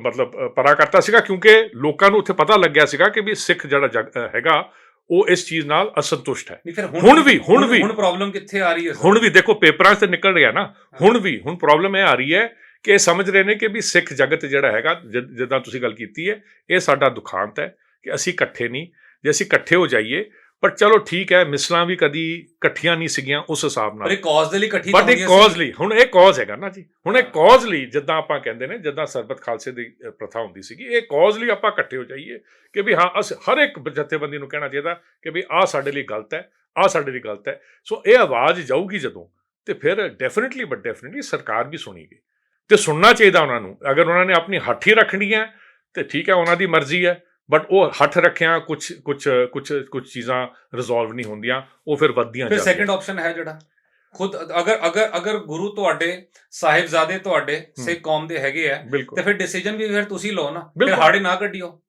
ਮਤਲਬ ਪਰਾ ਕਰਤਾ ਸੀਗਾ ਕਿਉਂਕਿ ਲੋਕਾਂ ਨੂੰ ਉੱਥੇ ਪਤਾ ਲੱਗਿਆ ਸੀਗਾ ਕਿ ਵੀ ਸਿੱਖ ਜਿਹੜਾ ਹੈਗਾ ਉਹ ਇਸ ਚੀਜ਼ ਨਾਲ ਅਸੰਤੁਸ਼ਟ ਹੈ ਹੁਣ ਵੀ- ਹੁਣ ਵੀ। ਹੁਣ ਪ੍ਰੋਬਲਮ ਕਿੱਥੇ ਆ ਰਹੀ ਹੈ? ਹੁਣ ਵੀ ਦੇਖੋ ਪੇਪਰਾਂ 'ਚ ਨਿਕਲ ਰਿਹਾ ਨਾ ਹੁਣ ਵੀ ਹੁਣ ਪ੍ਰੋਬਲਮ ਇਹ ਆ ਰਹੀ ਹੈ ਕਿ ਇਹ ਸਮਝ ਰਹੇ ਨੇ ਕਿ ਵੀ ਸਿੱਖ ਜਗਤ ਜਿਹੜਾ ਹੈਗਾ ਜਿੱਦਾਂ ਤੁਸੀਂ ਗੱਲ ਕੀਤੀ ਹੈ ਇਹ ਸਾਡਾ ਦੁਖਾਂਤ ਹੈ ਕਿ ਅਸੀਂ ਇਕੱਠੇ ਨਹੀਂ ਜੇ ਅਸੀਂ ਇਕੱਠੇ ਹੋ ਜਾਈਏ ਪਰ ਚਲੋ ਠੀਕ ਹੈ ਮਿਸਲਾਂ ਵੀ ਕਦੀ ਇਕੱਠੀਆਂ ਨਹੀਂ ਸੀਗੀਆਂ ਉਸ ਹਿਸਾਬ ਪਰ ਨਾਲ ਇਹ ਕਾਜ਼ ਦੇ ਲਈ ਇਕੱਠੀ ਬਟ ਇਹ ਕਾਜ਼। ਲਈ ਹੁਣ ਇਹ ਕਾਜ਼ ਹੈਗਾ ਨਾ ਜੀ। ਹੁਣ ਇਹ। ਕਾਜ਼ ਲਈ ਜਿੱਦਾਂ ਆਪਾਂ ਕਹਿੰਦੇ ਨੇ ਜਿੱਦਾਂ ਸਰਬਤ ਖਾਲਸੇ ਦੀ ਪ੍ਰਥਾ ਹੁੰਦੀ ਸੀਗੀ ਇਹ ਕਾਜ਼ ਲਈ ਆਪਾਂ ਇਕੱਠੇ ਹੋ ਜਾਈਏ ਕਿ ਵੀ ਹਾਂ ਅਸ ਹਰ ਇੱਕ ਜਥੇਬੰਦੀ ਨੂੰ ਕਹਿਣਾ ਚਾਹੀਦਾ ਕਿ ਵੀ ਆਹ ਸਾਡੇ ਲਈ ਗਲਤ ਹੈ ਆਹ ਸਾਡੇ ਲਈ ਗਲਤ ਹੈ। ਸੋ ਇਹ ਆਵਾਜ਼ ਜਾਊਗੀ ਜਦੋਂ ਤੇ ਫਿਰ ਡੈਫੀਨਿਟਲੀ ਬਟ ਡੈਫੀਨਿਟਲੀ ਸਰਕਾਰ ਵੀ ਸੁਣੀਗੀ। ਤੇ ਸੁਣਨਾ ਚਾਹੀਦਾ ਉਹਨਾਂ ਨੂੰ। ਅਗਰ ਉਹਨਾਂ ਨੇ ਆਪਣੀ ਹੱਥ ਹੀ ਰੱਖਣੀ ਹੈ ਤੇ ਠੀਕ ਹੈ ਉਹਨਾਂ ਦੀ ਮਰਜ਼ੀ ਹੈ। ਬਟ ਉਹ ਹੱਥ ਰੱਖਿਆ ਕੁਝ ਕੁਝ ਕੁਝ ਕੁਝ ਚੀਜ਼ਾਂ ਰਿਜ਼ੋਲਵ ਨਹੀਂ ਹੁੰਦੀਆਂ ਉਹ ਫਿਰ ਵੱਧਦੀਆਂ ਫਿਰ ਜਾਂਦੀਆਂ। ਸੈਕੰਡ ਆਪਸ਼ਨ ਹੈ ਜਿਹੜਾ। ਖੁਦ ਅਗਰ ਅਗਰ ਅਗਰ ਗੁਰੂ ਤੁਹਾਡੇ ਸਾਹਿਬਜ਼ਾਦੇ ਤੁਹਾਡੇ ਸਿੱਖ ਕੌਮ ਦੇ ਹੈਗੇ ਆ ਤੇ ਫਿਰ ਡਿਸੀਜਨ ਵੀ ਫਿਰ ਤੁਸੀਂ ਲਓ ਨਾ। ਫਿਰ। ਹਾੜੇ ਨਾ ਕੱਢਿਓ।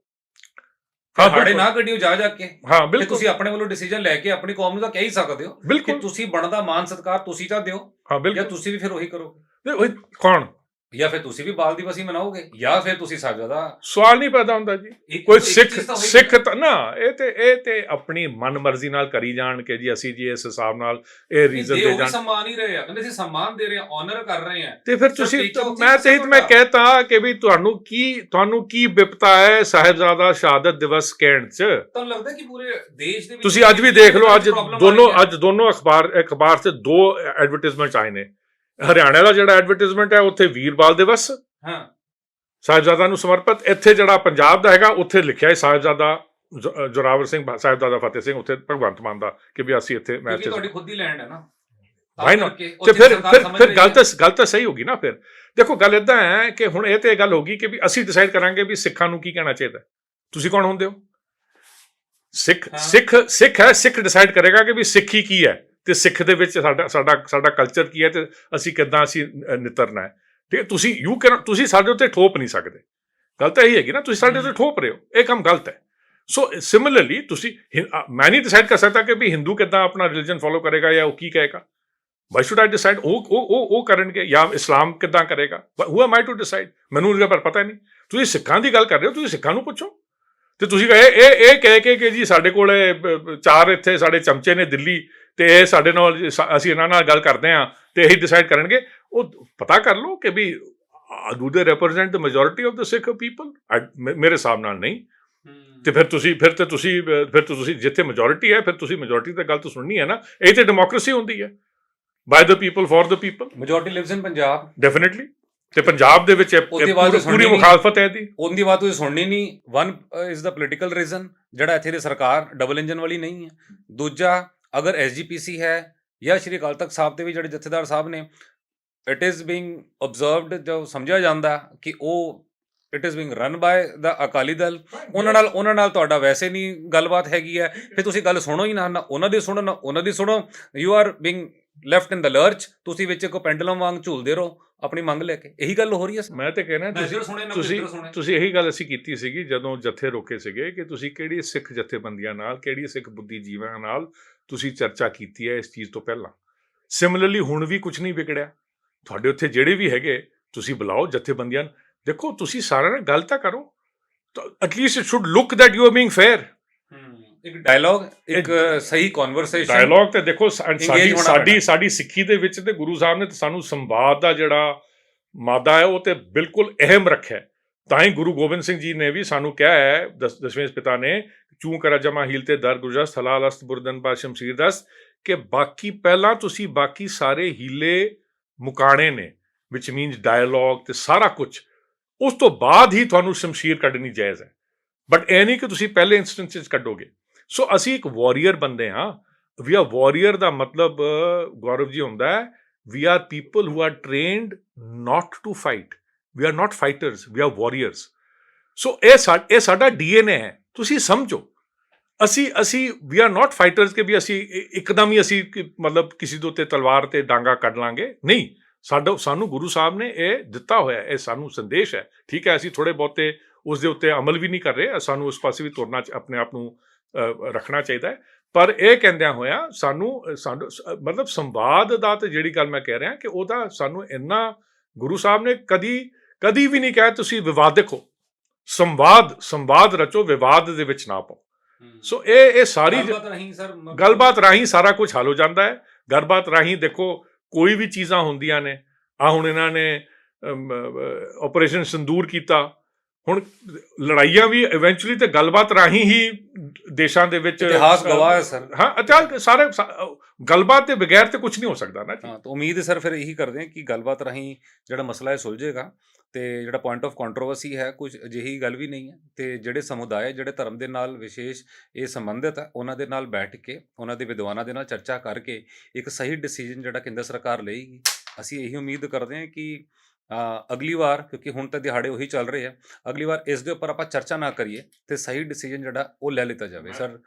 ਹਾਂ, ਹਾੜੇ। ਨਾ ਕੱਢਿਓ ਜਾ ਜਾ ਕੇ। ਹਾਂ ਤੇ ਬਿਲਕੁਲ। ਤੁਸੀਂ ਆਪਣੇ ਵੱਲੋਂ ਡਿਸੀਜਨ ਲੈ ਕੇ ਆਪਣੀ ਕੌਮ ਨੂੰ ਤਾਂ ਕਹਿ ਹੀ ਸਕਦੇ ਹੋ ਕਿ ਤੁਸੀਂ ਬਣਦਾ ਮਾਨ ਸਤਕਾਰ ਤੁਸੀਂ ਤਾਂ ਦਿਓ। ਹਾਂ ਜਾਂ ਬਿਲਕੁਲ ਤੁਸੀਂ ਵੀ ਫਿਰ ਉਹੀ ਉਹ ਕੌਣ? ਜਾਂ ਫਿਰ ਤੁਸੀਂ ਵੀ ਬਾਲ ਦਿਵਸ ਹੀ ਮਨਾਓਗੇ ਜਾਂ ਫਿਰ ਤੁਸੀਂ ਸਾਹਿਬਜ਼ਾਦਾ ਸਵਾਲ ਨਹੀਂ ਪੈਦਾ ਹੁੰਦਾ ਜੀ ਕੋਈ ਸਿੱਖ ਤਾਂ ਸਿੱਖ ਤਾਂ ਨਾ ਇਹ ਤੇ ਇਹ ਤੇ ਆਪਣੀ ਮਨਮਰਜ਼ੀ ਨਾਲ ਕਰੀ ਜਾਣ ਕਿ ਜੀ ਅਸੀਂ ਜੀ ਇਸ ਹਿਸਾਬ ਨਾਲ ਇਹ ਰੀਜ਼ਨ ਦੇ ਜਾਣ ਸਨਮਾਨ ਹੀ ਰਹੇ ਆ ਕਹਿੰਦੇ ਅਸੀਂ ਸਨਮਾਨ ਦੇ ਰਹੇ ਆ ਆਨਰ ਕਰ ਰਹੇ ਆ ਤੇ ਫਿਰ ਤੁਸੀਂ ਮੈਂ ਤੇ ਮੈਂ। ਕਹਿਤਾ ਕਿ ਵੀ ਤੁਹਾਨੂੰ ਕੀ ਤੁਹਾਨੂੰ ਕੀ ਵਿਪਤਾ ਹੈ ਸਾਹਿਬਜ਼ਾਦਾ ਸ਼ਹਾਦਤ ਦਿਵਸ ਕਹਿਣ ਚ ਤੁਹਾਨੂੰ ਲੱਗਦਾ ਕਿ ਪੂਰੇ ਦੇਸ਼ ਦੇ ਵਿੱਚ ਤੁਸੀਂ ਅੱਜ ਵੀ ਦੇਖ ਲਓ ਅੱਜ ਦੋਨੋਂ। ਅੱਜ ਦੋਨੋਂ ਅਖਬਾਰ ਅਖਬਾਰ 'ਚ ਦੋ ਐਡਵਰਟਾਈਜ਼ਮੈਂਟ ਆਏ ਨੇ ਹਰਿਆਣਾ ਦਾ ਜਿਹੜਾ ਐਡਵਰਟਾਈਜ਼ਮੈਂਟ ਹੈ ਉੱਥੇ ਵੀਰਬਾਲ ਦਿਵਸ ਹਾਂ ਸਾਹਿਬਜ਼ਾਦਾ ਨੂੰ ਸਮਰਪਿਤ ਇੱਥੇ ਜਿਹੜਾ ਪੰਜਾਬ ਦਾ ਹੈਗਾ ਉੱਥੇ ਲਿਖਿਆ ਹੈ ਸਾਹਿਬਜ਼ਾਦਾ ਜੋਰਾਵਰ ਸਿੰਘ ਸਾਹਿਬਜ਼ਾਦਾ ਫਤਿਹ ਸਿੰਘ ਉੱਥੇ ਭਗਵੰਤ ਮਾਨ ਦਾ ਕਿ ਵੀ ਅਸੀਂ ਇੱਥੇ ਮੈਂ ਕਿਉਂਕਿ ਇੱਥੇ ਤੁਹਾਡੀ ਖੁਦ ਲੈਂਡ ਹੈ ਨਾ not? ਕਰਕੇ ਤੇ ਫਿਰ ਫਿਰ ਫਿਰ ਰਹੀ ਗੱਲ ਹੈ। ਤਾਂ ਗੱਲ ਤਾਂ ਸਹੀ ਹੋਗੀ ਨਾ ਫਿਰ ਦੇਖੋ ਗੱਲ ਇਦਾਂ ਹੈ ਕਿ ਹੁਣ ਇਹ ਤੇ ਗੱਲ ਹੋਗੀ ਕਿ ਵੀ ਅਸੀਂ ਡਿਸਾਈਡ ਕਰਾਂਗੇ ਵੀ ਸਿੱਖਾਂ ਨੂੰ ਕੀ ਕਹਿਣਾ ਚਾਹੀਦਾ ਹੈ। ਤੁਸੀਂ ਕੌਣ ਹੁੰਦੇ ਹੋ ਸਿੱਖ ਹਾਂ। ਸਿੱਖ ਸਿੱਖ ਹੈ ਸਿੱਖ ਡਿਸਾਈਡ ਕਰੇਗਾ ਕਿ ਵੀ ਸਿੱਖੀ ਕੀ ਹੈ ਤੇ ਸਿੱਖ ਦੇ ਵਿੱਚ ਸਾਡਾ ਸਾਡਾ ਸਾਡਾ ਕਲਚਰ ਕੀ ਹੈ ਤੇ ਅਸੀਂ ਕਿੱਦਾਂ ਅਸੀਂ ਅ, ਨਿਤਰਨਾ ਹੈ। ਠੀਕ ਹੈ ਤੁਸੀਂ ਯੂ ਕੈਨ ਤੁਸੀਂ ਸਾਡੇ ਉੱਤੇ ਠੋਪ ਨਹੀਂ ਸਕਦੇ। ਗੱਲ ਤਾਂ ਇਹ ਹੈਗੀ ਨਾ ਤੁਸੀਂ ਸਾਡੇ ਉੱਤੇ ਠੋਪ ਰਹੇ ਹੋ। ਇਹ ਕੰਮ ਗਲਤ ਹੈ। ਸੋ ਸਿਮਿਲਰਲੀ ਤੁਸੀਂ ਹਿ- ਮੈਂ ਨਹੀਂ ਡਿਸਾਈਡ ਕਰ ਸਕਦਾ ਕਿ ਵੀ ਹਿੰਦੂ ਕਿੱਦਾਂ ਆਪਣਾ ਰਿਲੀਜਨ ਫੋਲੋ ਕਰੇਗਾ ਜਾਂ ਉਹ ਕੀ ਕਹੇਗਾ। ਵਾਈ ਸ਼ੁਡ ਆਈ ਡਿਸਾਈਡ ਉਹ ਉਹ ਉਹ ਉਹ ਕਰਨਗੇ ਜਾਂ ਇਸਲਾਮ ਕਿੱਦਾਂ ਕਰੇਗਾ? Who am I to decide ਮੈਨੂੰ ਉਹਦੇ ਪਰ ਪਤਾ ਨਹੀਂ। ਤੁਸੀਂ ਸਿੱਖਾਂ ਦੀ ਗੱਲ ਕਰ ਰਹੇ ਹੋ ਤੁਸੀਂ ਸਿੱਖਾਂ ਨੂੰ ਪੁੱਛੋ। ਤੇ ਤੁਸੀਂ ਕਹੇ ਇਹ ਇਹ ਕਹਿ ਕੇ ਕਿ ਜੀ ਸਾਡੇ ਕੋਲ ਚਾਰ ਇੱਥੇ ਸਾਡੇ ਚਮਚੇ ਨੇ ਦਿੱਲੀ ਤੇ ਇਹ ਸਾਡੇ ਨਾਲ ਅਸੀਂ ਇਹਨਾਂ ਨਾਲ ਗੱਲ ਕਰਦੇ ਹਾਂ ਤੇ ਇਹੀ ਡਿਸਾਈਡ ਕਰਨਗੇ। ਉਹ ਪਤਾ ਕਰ ਲਓ ਕਿ we do they represent the majority of the Sikh people ਮੇਰੇ ਹਿਸਾਬ ਨਾਲ ਨਹੀਂ। ਤੇ ਫਿਰ ਤੁਸੀਂ ਫਿਰ ਤੇ ਤੁਸੀਂ ਫਿਰ ਤੁਸੀਂ ਜਿੱਥੇ ਮੈਜੋਰਿਟੀ ਹੈ ਫਿਰ ਤੁਸੀਂ ਮੈਜੋਰਿਟੀ ਤੇ ਗੱਲ ਤਾਂ ਸੁਣਨੀ ਹੈ ਨਾ। ਇਹ ਤੇ ਡੈਮੋਕ੍ਰੇਸੀ ਹੁੰਦੀ ਹੈ। By the people for the people majority lives in Punjab definitely ਤੇ ਪੰਜਾਬ ਦੇ ਵਿੱਚ ਉਹਦੀ ਆਵਾਜ਼ ਪੂਰੀ-। ਮੁਖਾਲਫਤ ਹੈ ਇਹਦੀ। ਉਹਦੀ ਬਾਤ ਤੁਸੀਂ ਸੁਣਨੀ ਨਹੀਂ। One is the political reason ਜਿਹੜਾ ਇੱਥੇ ਦੀ ਸਰਕਾਰ ਡਬਲ ਇੰਜਨ ਵਾਲੀ ਨਹੀਂ ਹੈ। ਦੂਜਾ ਅਗਰ ਐਸਜੀਪੀਸੀ ਹੈ ਜਾਂ ਸ਼੍ਰੀ ਅਕਾਲ ਤਖਤ ਸਾਹਿਬ ਦੇ ਵੀ ਜਿਹੜੇ ਜਥੇਦਾਰ ਸਾਹਿਬ ਨੇ ਇਟ ਇਜ਼ ਬੀਇੰਗ ਆਬਜ਼ਰਵਡ ਜੋ ਸਮਝਿਆ ਜਾਂਦਾ ਕਿ ਉਹ it is being run by the Akali Dal. ਉਹਨਾਂ ਨਾਲ ਉਹਨਾਂ ਨਾਲ ਤੁਹਾਡਾ ਵੈਸੇ ਨਹੀਂ ਗੱਲਬਾਤ ਹੈਗੀ ਹੈ। ਫਿਰ ਤੁਸੀਂ ਗੱਲ ਸੁਣੋ ਹੀ ਨਾ ਨਾ ਉਹਨਾਂ ਦੀ ਸੁਣੋ ਨਾ ਉਹਨਾਂ ਦੀ ਸੁਣੋ। You are being left in the lurch ਤੁਸੀਂ ਵਿੱਚ ਇੱਕ ਪੈਂਡਲਮ ਵਾਂਗ ਝੂਲਦੇ ਰਹੋ ਆਪਣੀ ਮੰਗ ਲੈ ਕੇ। ਇਹੀ ਗੱਲ ਹੋ ਰਹੀ ਹੈ ਮੈਂ ਤੇ ਕਹਿਣਾ ਤੁਸੀਂ ਤੁਸੀਂ ਤੁਸੀਂ ਇਹੀ ਗੱਲ ਅਸੀਂ ਕੀਤੀ ਸੀਗੀ ਜਦੋਂ ਜਥੇ ਰੋਕੇ ਸੀਗੇ ਕਿ ਤੁਸੀਂ ਕਿਹੜੀ ਸਿੱਖ ਜਥੇਬੰਦੀਆਂ ਨਾਲ ਕਿਹੜੀ ਸਿੱਖ ਬੁੱਧੀਜੀਵੀਆਂ ਨਾਲ ਤੁਸੀਂ ਚਰਚਾ ਕੀਤੀ ਹੈ ਇਸ ਚੀਜ਼ ਤੋਂ ਪਹਿਲਾਂ। ਸਿਮਿਲਰਲੀ ਹੁਣ ਵੀ ਕੁਝ ਨਹੀਂ ਵਿਗੜਿਆ। ਤੁਹਾਡੇ ਉੱਥੇ ਜਿਹੜੇ ਵੀ ਹੈਗੇ ਤੁਸੀਂ ਬੁਲਾਓ ਜਥੇਬੰਦੀਆਂ। ਦੇਖੋ ਤੁਸੀਂ ਸਾਰਿਆਂ ਨਾਲ ਗੱਲ ਤਾਂ ਕਰੋ। At least it should look that you are being fair ਇੱਕ ਡਾਇਲੌਗ ਇੱਕ ਸਹੀ ਕਨਵਰਸੇਸ਼ਨ ਡਾਇਲੌਗ ਤੇ ਦੇਖੋ ਸਾਡੀ ਸਾਡੀ। ਸਾਡੀ ਸਿੱਖੀ ਦੇ ਵਿੱਚ ਤੇ ਗੁਰੂ ਸਾਹਿਬ ਨੇ ਤਾਂ ਸਾਨੂੰ ਸੰਵਾਦ ਦਾ ਜਿਹੜਾ ਮਾਦਾ ਹੈ ਉਹ ਤੇ ਬਿਲਕੁਲ ਅਹਿਮ ਰੱਖਿਆ। ਤਾਂ ਹੀ ਗੁਰੂ ਗੋਬਿੰਦ ਸਿੰਘ ਜੀ ਨੇ ਵੀ ਸਾਨੂੰ ਕਿਹਾ ਹੈ ਦਸ- ਦਸਵੇਂ ਪਿਤਾ ਨੇ ਚੂੰ ਕਰ ਜਮਾ ਹੀਲ ਤੇ ਦਰ ਗੁਰਜਸ ਹਲਾਲ ਅਸਤ ਬੁਰਦਨ ਬਾ ਸ਼ਮਸ਼ੀਰ ਦਸ ਕਿ ਬਾਕੀ ਪਹਿਲਾਂ ਤੁਸੀਂ ਬਾਕੀ ਸਾਰੇ ਹੀਲੇ ਮੁਕਾਣੇ ਨੇ ਵਿਚ ਮੀਨਸ ਡਾਇਲੌਗ ਤੇ ਸਾਰਾ ਕੁਝ ਉਸ ਤੋਂ ਬਾਅਦ ਹੀ ਤੁਹਾਨੂੰ ਸ਼ਮਸ਼ੀਰ ਕੱਢਣੀ ਜਾਇਜ਼ ਹੈ ਬਟ ਇਹ ਨਹੀਂ ਕਿ ਤੁਸੀਂ ਪਹਿਲੇ ਇਨਸਟੈਂਸ ਵਿੱਚ ਕੱਢੋਗੇ ਸੋ ਅਸੀਂ ਇੱਕ ਵਾਰੀਅਰ ਬੰਦੇ ਹਾਂ। ਵੀ ਆਰ ਵਾਰੀਅਰ ਦਾ ਮਤਲਬ ਗੌਰਵ ਜੀ ਹੁੰਦਾ ਹੈ। We are people who are trained not to fight we are not fighters we are warriors so ਇਹ ਸਾ- ਇਹ ਸਾਡਾ ਡੀਐਨਏ ਹੈ। ਤੁਸੀਂ ਸਮਝੋ। ਅਸੀਂ ਅਸੀਂ ਵੀ ਆਰ ਨਾਟ ਫਾਈਟਰਸ ਕਿ ਵੀ ਅਸੀਂ ਇੱਕਦਮ ਹੀ ਅਸੀਂ ਕਿ- ਮਤਲਬ ਕਿਸੇ ਦੇ ਉੱਤੇ ਤਲਵਾਰ ਤੇ ਡਾਂਗਾ ਕੱਢ ਲਾਂਗੇ। ਨਹੀਂ। ਸਾਡਾ, ਸਾਨੂੰ ਗੁਰੂ ਸਾਹਿਬ ਨੇ ਇਹ ਦਿੱਤਾ ਹੋਇਆ, ਇਹ ਸਾਨੂੰ ਸੰਦੇਸ਼ ਹੈ। ਠੀਕ ਹੈ, ਅਸੀਂ ਥੋੜੇ ਬਹੁਤੇ ਉਸ ਦੇ ਉੱਤੇ ਅਮਲ ਵੀ ਨਹੀਂ ਕਰ ਰਹੇ। ਸਾਨੂੰ ਉਸ ਪਾਸੇ ਵੀ ਤੁਰਨਾ ਆਪਣੇ ਆਪ ਨੂੰ ਰੱਖਣਾ ਚਾਹੀਦਾ ਹੈ। ਪਰ ਇਹ ਕਹਿੰਦਿਆਂ ਹੋਇਆ ਸਾਨੂੰ ਸਾਨੂੰ ਮਤਲਬ ਸੰਵਾਦ ਦਾ ਤੇ ਜਿਹੜੀ ਗੱਲ ਮੈਂ ਕਹਿ ਰਿਹਾ ਕਿ ਉਹਦਾ ਸਾਨੂੰ ਇੰਨਾ ਗੁਰੂ ਸਾਹਿਬ ਨੇ ਕਦੀ ਕਦੀ ਵੀ ਨਹੀਂ ਕਿਹਾ ਤੁਸੀਂ ਵਿਵਾਦ ਦੇਖੋ। ਸੰਵਾਦ ਸੰਵਾਦ ਰਚੋ ਵਿਵਾਦ ਦੇ ਵਿੱਚ ਨਾ ਪਾਓ। ਸੋ ਇਹ ਇਹ ਸਾਰੀ ਗੱਲਬਾਤ ਰਾਹੀਂ ਸਾਰਾ ਕੁਝ ਹੱਲ ਹੋ ਜਾਂਦਾ ਹੈ। ਗੱਲਬਾਤ ਰਾਹੀਂ ਦੇਖੋ ਕੋਈ ਵੀ ਚੀਜ਼ਾਂ ਹੁੰਦੀਆਂ ਨੇ। ਆ ਹੁਣ ਇਹਨਾਂ ਨੇ ਆਪਰੇਸ਼ਨ ਸੰਦੂਰ ਕੀਤਾ। ਹੁਣ ਲੜਾਈਆਂ ਵੀ ਇਵੈਂਚੁਅਲੀ ਤੇ ਗੱਲਬਾਤ ਰਾਹੀਂ ਹੀ ਦੇਸ਼ਾਂ ਦੇ ਵਿੱਚ ਇਤਿਹਾਸ ਗਵਾਹ ਹੈ ਸਰ। ਹਾਂ ਅਚਾਨਕ ਸਾਰੇ ਗੱਲਬਾਤ ਦੇ ਬਗੈਰ ਤੇ ਕੁਝ ਨਹੀਂ ਹੋ ਸਕਦਾ ਨਾ ਜੀ। ਹਾਂ ਤਾਂ ਉਮੀਦ ਹੈ ਸਰ ਫਿਰ ਇਹੀ ਕਰਦੇ ਹਾਂ ਕਿ ਗੱਲਬਾਤ ਰਾਹੀਂ ਜਿਹੜਾ ਮਸਲਾ ਹੈ ਸੁਲਝੇਗਾ ਤੇ ਜਿਹੜਾ ਪੁਆਇੰਟ ਆਫ ਕੰਟਰੋਵਰਸੀ ਹੈ ਕੁਝ ਅਜਿਹੀ ਗੱਲ ਵੀ ਨਹੀਂ ਹੈ ਤੇ ਜਿਹੜੇ ਸਮੁਦਾਇ ਜਿਹੜੇ ਧਰਮ ਦੇ ਨਾਲ ਵਿਸ਼ੇਸ਼ ਇਹ ਸੰਬੰਧਿਤ ਹੈ ਉਹਨਾਂ ਦੇ ਨਾਲ ਬੈਠ ਕੇ ਉਹਨਾਂ ਦੇ ਵਿਦਵਾਨਾਂ ਦੇ ਨਾਲ ਚਰਚਾ ਕਰਕੇ ਇੱਕ ਸਹੀ ਡਿਸੀਜਨ ਜਿਹੜਾ ਕੇਂਦਰ ਸਰਕਾਰ ਲਏਗੀ ਅਸੀਂ ਇਹੀ ਉਮੀਦ ਕਰਦੇ ਹਾਂ ਕਿ ਅਗਲੀ ਵਾਰ ਕਿਉਂਕਿ ਹੁਣ ਤਾਂ ਦਿਹਾੜੇ ਉਹੀ ਚੱਲ ਰਹੇ ਆ ਅਗਲੀ ਵਾਰ ਇਸ ਦੇ ਉੱਪਰ ਆਪਾਂ ਚਰਚਾ ਨਾ ਕਰੀਏ ਤੇ ਸਹੀ ਡਿਸੀਜਨ ਜਿਹੜਾ ਉਹ ਲੈ ਲਿੱਤਾ ਜਾਵੇ। ਸਰ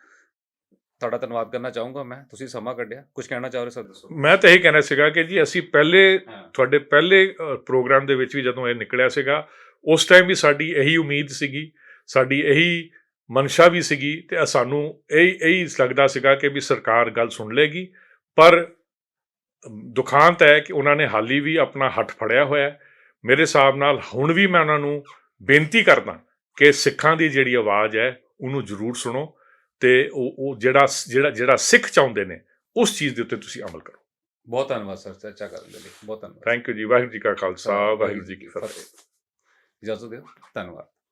ਤੁਹਾਡਾ ਧੰਨਵਾਦ ਕਰਨਾ ਚਾਹੂੰਗਾ ਮੈਂ। ਤੁਸੀਂ ਸਮਾਂ ਕੱਢਿਆ। ਕੁਝ ਕਹਿਣਾ ਚਾਹ ਰਹੇ ਸਰ ਦੱਸੋ? ਮੈਂ ਤਾਂ ਇਹ ਕਹਿਣਾ ਸੀਗਾ ਕਿ ਜੀ ਅਸੀਂ ਪਹਿਲੇ ਤੁਹਾਡੇ ਪਹਿਲੇ ਪ੍ਰੋਗਰਾਮ ਦੇ ਵਿੱਚ ਵੀ ਜਦੋਂ ਇਹ ਨਿਕਲਿਆ ਸੀਗਾ ਉਸ ਟਾਈਮ ਵੀ ਸਾਡੀ ਇਹੀ ਉਮੀਦ ਸੀਗੀ ਸਾਡੀ ਇਹੀ ਮਨਸ਼ਾ ਵੀ ਸੀਗੀ ਤੇ ਸਾਨੂੰ ਇਹ ਇਹੀ ਲੱਗਦਾ ਸੀਗਾ ਕਿ ਵੀ ਸਰਕਾਰ ਗੱਲ ਸੁਣ ਲੇਗੀ। ਪਰ ਦੁਖਾਂਤ ਹੈ ਕਿ ਉਹਨਾਂ ਨੇ ਹਾਲੀ ਵੀ ਆਪਣਾ ਹੱਥ ਫੜਿਆ ਹੋਇਆ ਹੈ। ਮੇਰੇ ਹਿਸਾਬ ਨਾਲ ਹੁਣ ਵੀ ਮੈਂ ਉਹਨਾਂ ਨੂੰ ਬੇਨਤੀ ਕਰਦਾ ਕਿ ਸਿੱਖਾਂ ਦੀ ਜਿਹੜੀ ਆਵਾਜ਼ ਹੈ ਉਹਨੂੰ ਜ਼ਰੂਰ ਸੁਣੋ ਤੇ ਉਹ ਉਹ ਜਿਹੜਾ ਜਿਹੜਾ ਜਿਹੜਾ ਸਿੱਖ ਚਾਹੁੰਦੇ ਨੇ ਉਸ ਚੀਜ਼ ਦੇ ਉੱਤੇ ਤੁਸੀਂ ਅਮਲ ਕਰੋ। ਬਹੁਤ ਧੰਨਵਾਦ ਸਰ ਚਰਚਾ ਕਰਨ ਦੇ ਲਈ। ਬਹੁਤ ਧੰਨਵਾਦ। ਥੈਂਕ ਯੂ ਜੀ ਵਾਹਿਗੁਰੂ ਜੀ ਕਾ ਖਾਲਸਾ ਵਾਹਿਗੁਰੂ ਜੀ ਕੀ ਫਤਿਹ। ਇਜਾਜ਼ਤ ਦਿਓ। ਧੰਨਵਾਦ।